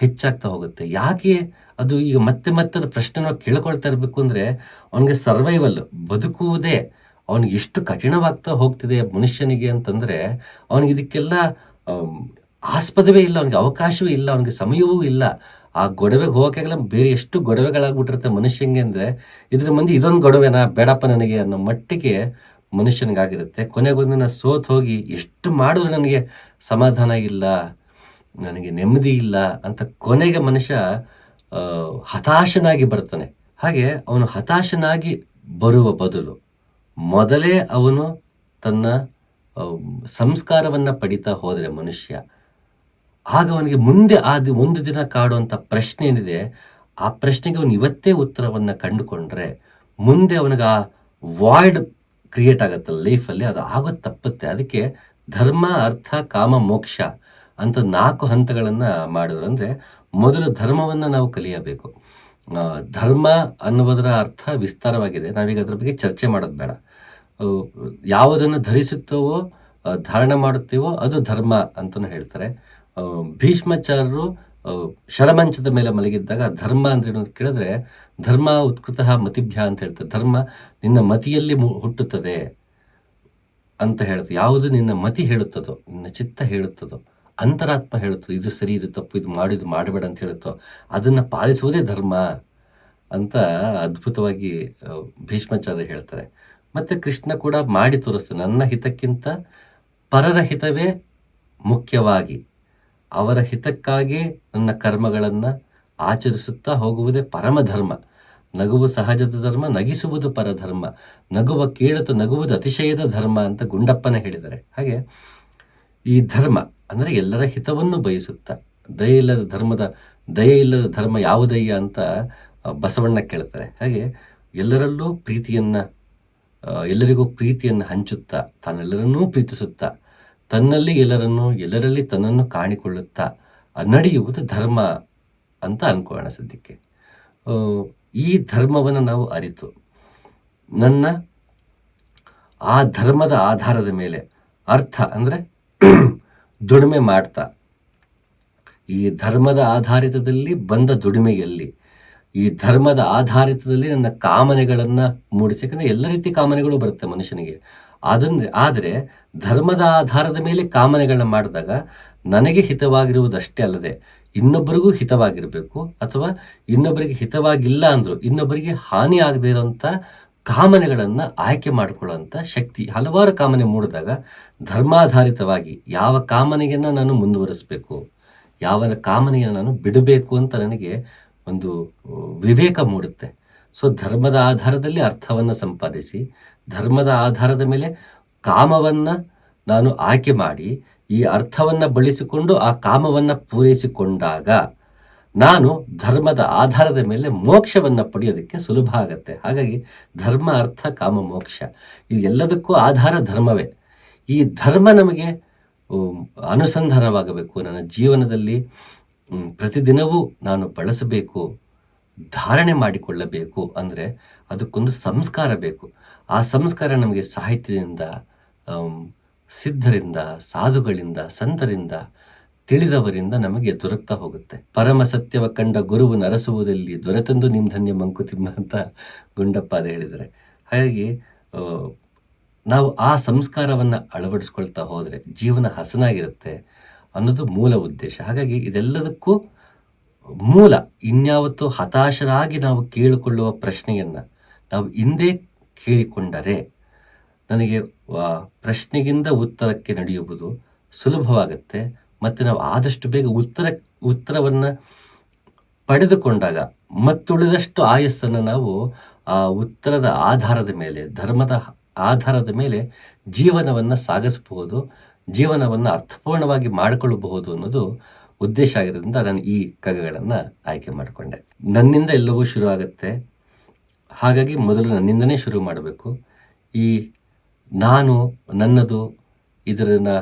ಹೆಚ್ಚಾಗ್ತಾ ಹೋಗುತ್ತೆ. ಯಾಕೆ ಅದು ಈಗ ಮತ್ತೆ ಮತ್ತೆ ಅದು ಪ್ರಶ್ನೆ ಕೇಳ್ಕೊಳ್ತಾ ಇರಬೇಕು ಅಂದರೆ ಅವನಿಗೆ ಸರ್ವೈವಲ್ ಬದುಕುವುದೇ ಅವನಿಗೆ ಎಷ್ಟು ಕಠಿಣವಾಗ್ತಾ ಹೋಗ್ತಿದೆ ಮನುಷ್ಯನಿಗೆ ಅಂತಂದರೆ ಅವನಿಗೆ ಇದಕ್ಕೆಲ್ಲ ಆಸ್ಪದವೇ ಇಲ್ಲ, ಅವನಿಗೆ ಅವಕಾಶವೂ ಇಲ್ಲ, ಅವನಿಗೆ ಸಮಯವೂ ಇಲ್ಲ. ಆ ಗೊಡವೆಗೆ ಹೋಗೋಕ್ಕಾಗಲ್ಲ, ಬೇರೆ ಎಷ್ಟು ಗೊಡವೆಗಳಾಗ್ಬಿಟ್ಟಿರುತ್ತೆ ಮನುಷ್ಯಂಗೆ ಅಂದರೆ ಇದ್ರ ಮಂದಿ ಇದೊಂದು ಗೊಡವೆನಾ, ಬೇಡಪ್ಪ ನನಗೆ ಅನ್ನೋ ಮಟ್ಟಿಗೆ ಮನುಷ್ಯನಿಗಾಗಿರುತ್ತೆ. ಕೊನೆಗೊಂದಿನ ಸೋತ್ ಹೋಗಿ ಎಷ್ಟು ಮಾಡಿದ್ರು ನನಗೆ ಸಮಾಧಾನ ಇಲ್ಲ, ನನಗೆ ನೆಮ್ಮದಿ ಇಲ್ಲ ಅಂತ ಕೊನೆಗೆ ಮನುಷ್ಯ ಹತಾಶನಾಗಿ ಬರ್ತಾನೆ ಹಾಗೆ ಅವನು ಹತಾಶನಾಗಿ ಬರುವ ಬದಲು ಮೊದಲೇ ಅವನು ತನ್ನ ಸಂಸ್ಕಾರವನ್ನು ಪಡಿತಾ ಹೋದರೆ ಮನುಷ್ಯ. ಆಗ ಅವನಿಗೆ ಮುಂದೆ ಆ ಒಂದು ದಿನ ಕಾಡುವಂಥ ಪ್ರಶ್ನೆ ಏನಿದೆ, ಆ ಪ್ರಶ್ನೆಗೆ ಅವನು ಇವತ್ತೇ ಉತ್ತರವನ್ನು ಕಂಡುಕೊಂಡ್ರೆ ಮುಂದೆ ಅವನಿಗೆ ಆ ವಾಯ್ಡ್ ಕ್ರಿಯೇಟ್ ಆಗುತ್ತಲ್ಲ ಲೈಫಲ್ಲಿ ಅದು ಆಗೋದು ತಪ್ಪುತ್ತೆ. ಅದಕ್ಕೆ ಧರ್ಮ, ಅರ್ಥ, ಕಾಮ, ಮೋಕ್ಷ ಅಂತ ನಾಲ್ಕು ಹಂತಗಳನ್ನು ಮಾಡಿದ್ರು. ಅಂದರೆ ಮೊದಲು ಧರ್ಮವನ್ನು ನಾವು ಕಲಿಯಬೇಕು. ಧರ್ಮ ಅನ್ನುವುದರ ಅರ್ಥ ವಿಸ್ತಾರವಾಗಿದೆ. ನಾವೀಗ ಅದರ ಬಗ್ಗೆ ಚರ್ಚೆ ಮಾಡೋದು ಬೇಡ. ಯಾವುದನ್ನು ಧರಿಸುತ್ತೇವೋ ಧಾರಣೆ ಮಾಡುತ್ತೇವೋ ಅದು ಧರ್ಮ ಅಂತಲೂ ಹೇಳ್ತಾರೆ. ಭೀಷ್ಮಾಚಾರ್ಯರು ಶರಮಂಚದ ಮೇಲೆ ಮಲಗಿದ್ದಾಗ ಧರ್ಮ ಏನು ಅಂತ ಕೇಳಿದ್ರೆ, ಧರ್ಮ ಉತ್ಕೃತ ಮತಿಭ್ಯ ಅಂತ ಹೇಳ್ತಾರೆ. ಧರ್ಮ ನಿನ್ನ ಮತಿಯಲ್ಲಿ ಹುಟ್ಟುತ್ತದೆ ಅಂತ ಹೇಳ್ತಾರೆ. ಯಾವುದು ನಿನ್ನ ಮತಿ ಹೇಳುತ್ತದೋ, ನಿನ್ನ ಚಿತ್ತ ಹೇಳುತ್ತದೋ ಅಂತರಾತ್ಮ ಹೇಳುತ್ತೆ, ಇದು ಸರಿ, ಇದು ತಪ್ಪು, ಇದು ಮಾಡು, ಇದು ಮಾಡಬೇಡ ಅಂತ ಹೇಳುತ್ತೋ, ಅದನ್ನು ಪಾಲಿಸುವುದೇ ಧರ್ಮ ಅಂತ ಅದ್ಭುತವಾಗಿ ಭೀಷ್ಮಾಚಾರ್ಯ ಹೇಳ್ತಾರೆ. ಮತ್ತು ಕೃಷ್ಣ ಕೂಡ ಮಾಡಿ ತೋರಿಸ್ತಾನೆ ನನ್ನ ಹಿತಕ್ಕಿಂತ ಪರರ ಹಿತವೇ ಮುಖ್ಯವಾಗಿ, ಅವರ ಹಿತಕ್ಕಾಗಿ ನನ್ನ ಕರ್ಮಗಳನ್ನು ಆಚರಿಸುತ್ತಾ ಹೋಗುವುದೇ ಪರಮಧರ್ಮ ನಗುವು ಸಹಜದ ಧರ್ಮ, ನಗಿಸುವುದು ಪರಧರ್ಮ, ನಗುವ ಕೇಳುತ್ತ ನಗುವುದು ಅತಿಶಯದ ಧರ್ಮ ಅಂತ ಗುಂಡಪ್ಪನ ಹೇಳಿದ್ದಾರೆ. ಹಾಗೆ ಈ ಧರ್ಮ ಅಂದರೆ ಎಲ್ಲರ ಹಿತವನ್ನು ಬಯಸುತ್ತಾ. ದಯ ಇಲ್ಲದ ಧರ್ಮದ, ದಯ ಇಲ್ಲದ ಧರ್ಮ ಯಾವುದಯ್ಯ ಅಂತ ಬಸವಣ್ಣ ಕೇಳ್ತಾರೆ. ಹಾಗೆ ಎಲ್ಲರಲ್ಲೂ ಪ್ರೀತಿಯನ್ನು ಎಲ್ಲರಿಗೂ ಪ್ರೀತಿಯನ್ನು ಹಂಚುತ್ತಾ, ತಾನೆಲ್ಲರನ್ನೂ ಪ್ರೀತಿಸುತ್ತಾ, ತನ್ನಲ್ಲಿ ಎಲ್ಲರನ್ನು, ಎಲ್ಲರಲ್ಲಿ ತನ್ನನ್ನು ಕಾಣಿಕೊಳ್ಳುತ್ತಾ ನಡೆಯುವುದು ಧರ್ಮ ಅಂತ ಅನ್ಕೋಣ ಸದ್ಯಕ್ಕೆ. ಈ ಧರ್ಮವನ್ನು ನಾವು ಅರಿತು. ನನ್ನ ಆ ಧರ್ಮದ ಆಧಾರದ ಮೇಲೆ ಅರ್ಥ ಅಂದರೆ ದುಡಿಮೆ ಮಾಡ್ತಾ. ಈ ಧರ್ಮದ ಆಧಾರಿತದಲ್ಲಿ ಬಂದ ದುಡಿಮೆಯಲ್ಲಿ, ಈ ಧರ್ಮದ ಆಧಾರಿತದಲ್ಲಿ ನನ್ನ ಕಾಮನೆಗಳನ್ನು ಮೂಡಿಸಿ ಎಲ್ಲ ರೀತಿ ಕಾಮನೆಗಳು ಬರುತ್ತೆ ಮನುಷ್ಯನಿಗೆ. ಅದನ್ನ ಆದರೆ ಧರ್ಮದ ಆಧಾರದ ಮೇಲೆ ಕಾಮನೆಗಳನ್ನ ಮಾಡಿದಾಗ ನನಗೆ ಹಿತವಾಗಿರುವುದಷ್ಟೇ ಅಲ್ಲದೆ ಇನ್ನೊಬ್ಬರಿಗೂ ಹಿತವಾಗಿರಬೇಕು ಅಥವಾ ಇನ್ನೊಬ್ಬರಿಗೆ ಹಿತವಾಗಿಲ್ಲ ಅಂದರೂ ಇನ್ನೊಬ್ಬರಿಗೆ ಹಾನಿ ಆಗದೇ ಇರೋಂಥ ಕಾಮನೆಗಳನ್ನು ಆಯ್ಕೆ ಮಾಡಿಕೊಳ್ಳುವಂಥ ಶಕ್ತಿ. ಹಲವಾರು ಕಾಮನೆ ಮೂಡಿದಾಗ ಧರ್ಮಾಧಾರಿತವಾಗಿ ಯಾವ ಕಾಮನೆಯನ್ನು ನಾನು ಮುಂದುವರಿಸಬೇಕು, ಯಾವ ಕಾಮನೆಯನ್ನು ನಾನು ಬಿಡಬೇಕು ಅಂತ ನನಗೆ ಒಂದು ವಿವೇಕ ಮೂಡುತ್ತೆ. ಸೊ, ಧರ್ಮದ ಆಧಾರದಲ್ಲಿ ಅರ್ಥವನ್ನು ಸಂಪಾದಿಸಿ, ಧರ್ಮದ ಆಧಾರದ ಮೇಲೆ ಕಾಮವನ್ನು ನಾನು ಆಯ್ಕೆ ಮಾಡಿ, ಈ ಅರ್ಥವನ್ನು ಬಳಸಿಕೊಂಡು ಆ ಕಾಮವನ್ನು ಪೂರೈಸಿಕೊಂಡಾಗ ನಾನು ಧರ್ಮದ ಆಧಾರದ ಮೇಲೆ ಮೋಕ್ಷವನ್ನು ಪಡೆಯೋದಕ್ಕೆ ಸುಲಭ ಆಗತ್ತೆ. ಹಾಗಾಗಿ ಧರ್ಮ ಅರ್ಥ ಕಾಮ ಮೋಕ್ಷ. ಈ ಎಲ್ಲದಕ್ಕೂ ಆಧಾರ ಧರ್ಮವೇ. ಈ ಧರ್ಮ ನಮಗೆ ಅನುಸಂಧಾನವಾಗಬೇಕು. ನನ್ನ ಜೀವನದಲ್ಲಿ ಪ್ರತಿದಿನವೂ ನಾನು ಬಳಸಬೇಕು, ಧಾರಣೆ ಮಾಡಿಕೊಳ್ಳಬೇಕು ಅಂದರೆ ಅದಕ್ಕೊಂದು ಸಂಸ್ಕಾರ ಬೇಕು. ಆ ಸಂಸ್ಕಾರ ನಮಗೆ ಸಾಹಿತ್ಯದಿಂದ ಸಿದ್ಧರಿಂದ, ಸಾಧುಗಳಿಂದ, ಸಂತರಿಂದ ತಿಳಿದವರಿಂದ ನಮಗೆ ದೊರಕ್ತಾ ಹೋಗುತ್ತೆ. ಪರಮ ಸತ್ಯವ ಕಂಡ ಗುರುವು ನರಸುವುದಲ್ಲಿ ದೊರೆತಂದು ನಿಮ್ ಧನ್ಯ ಮಂಕುತಿಮ್ಮ ಅಂತ ಗುಂಡಪ್ಪ ಅದು ಹೇಳಿದರೆ ಹಾಗಾಗಿ ನಾವು ಆ ಸಂಸ್ಕಾರವನ್ನು ಅಳವಡಿಸ್ಕೊಳ್ತಾ ಹೋದರೆ ಜೀವನ ಹಸನಾಗಿರುತ್ತೆ ಅನ್ನೋದು ಮೂಲ ಉದ್ದೇಶ. ಹಾಗಾಗಿ ಇದೆಲ್ಲದಕ್ಕೂ ಮೂಲ, ಇನ್ಯಾವತ್ತು ಹತಾಶರಾಗಿ ನಾವು ಕೇಳಿಕೊಳ್ಳುವ ಪ್ರಶ್ನೆಯನ್ನು ನಾವು ಹಿಂದೆ ಕೇಳಿಕೊಂಡರೆ ನನಗೆ ಪ್ರಶ್ನೆಗಿಂತ ಉತ್ತರಕ್ಕೆ ನಡೆಯುವುದು ಸುಲಭವಾಗುತ್ತೆ. ಮತ್ತು ನಾವು ಆದಷ್ಟು ಬೇಗ ಉತ್ತರ, ಉತ್ತರವನ್ನು ಪಡೆದುಕೊಂಡಾಗ ಮತ್ತುಳಿದಷ್ಟು ಆಯಸ್ಸನ್ನು ನಾವು ಆ ಉತ್ತರದ ಆಧಾರದ ಮೇಲೆ, ಧರ್ಮದ ಆಧಾರದ ಮೇಲೆ ಜೀವನವನ್ನು ಸಾಗಿಸಬಹುದು, ಜೀವನವನ್ನು ಅರ್ಥಪೂರ್ಣವಾಗಿ ಮಾಡಿಕೊಳ್ಳಬಹುದು ಅನ್ನೋದು ಉದ್ದೇಶ ಆಗಿರೋದ್ರಿಂದ ನಾನು ಈ ಕಗಗಳನ್ನು ಆಯ್ಕೆ ಮಾಡಿಕೊಂಡೆ. ನನ್ನಿಂದ ಎಲ್ಲವೂ ಶುರು ಆಗುತ್ತೆ. ಹಾಗಾಗಿ ಮೊದಲು ನನ್ನಿಂದನೇ ಶುರು ಮಾಡಬೇಕು. ಈ ನಾನು ನನ್ನದು ಇದರ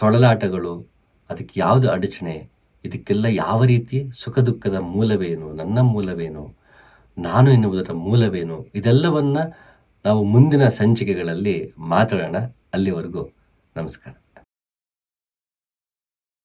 ತೊಳಲಾಟಗಳು ಅದಕ್ಕೆ ಯಾವುದು ಅಡಚಣೆ? ಇದಕ್ಕೆಲ್ಲ ಯಾವ ರೀತಿ ಸುಖ ದುಃಖದ ಮೂಲವೇನು, ನನ್ನ ಮೂಲವೇನು, ನಾನು ಎನ್ನುವುದರ ಮೂಲವೇನು? ಇದೆಲ್ಲವನ್ನು ನಾವು ಮುಂದಿನ ಸಂಚಿಕೆಗಳಲ್ಲಿ ಮಾತಾಡೋಣ ಅಲ್ಲಿವರೆಗೂ. ನಮಸ್ಕಾರ.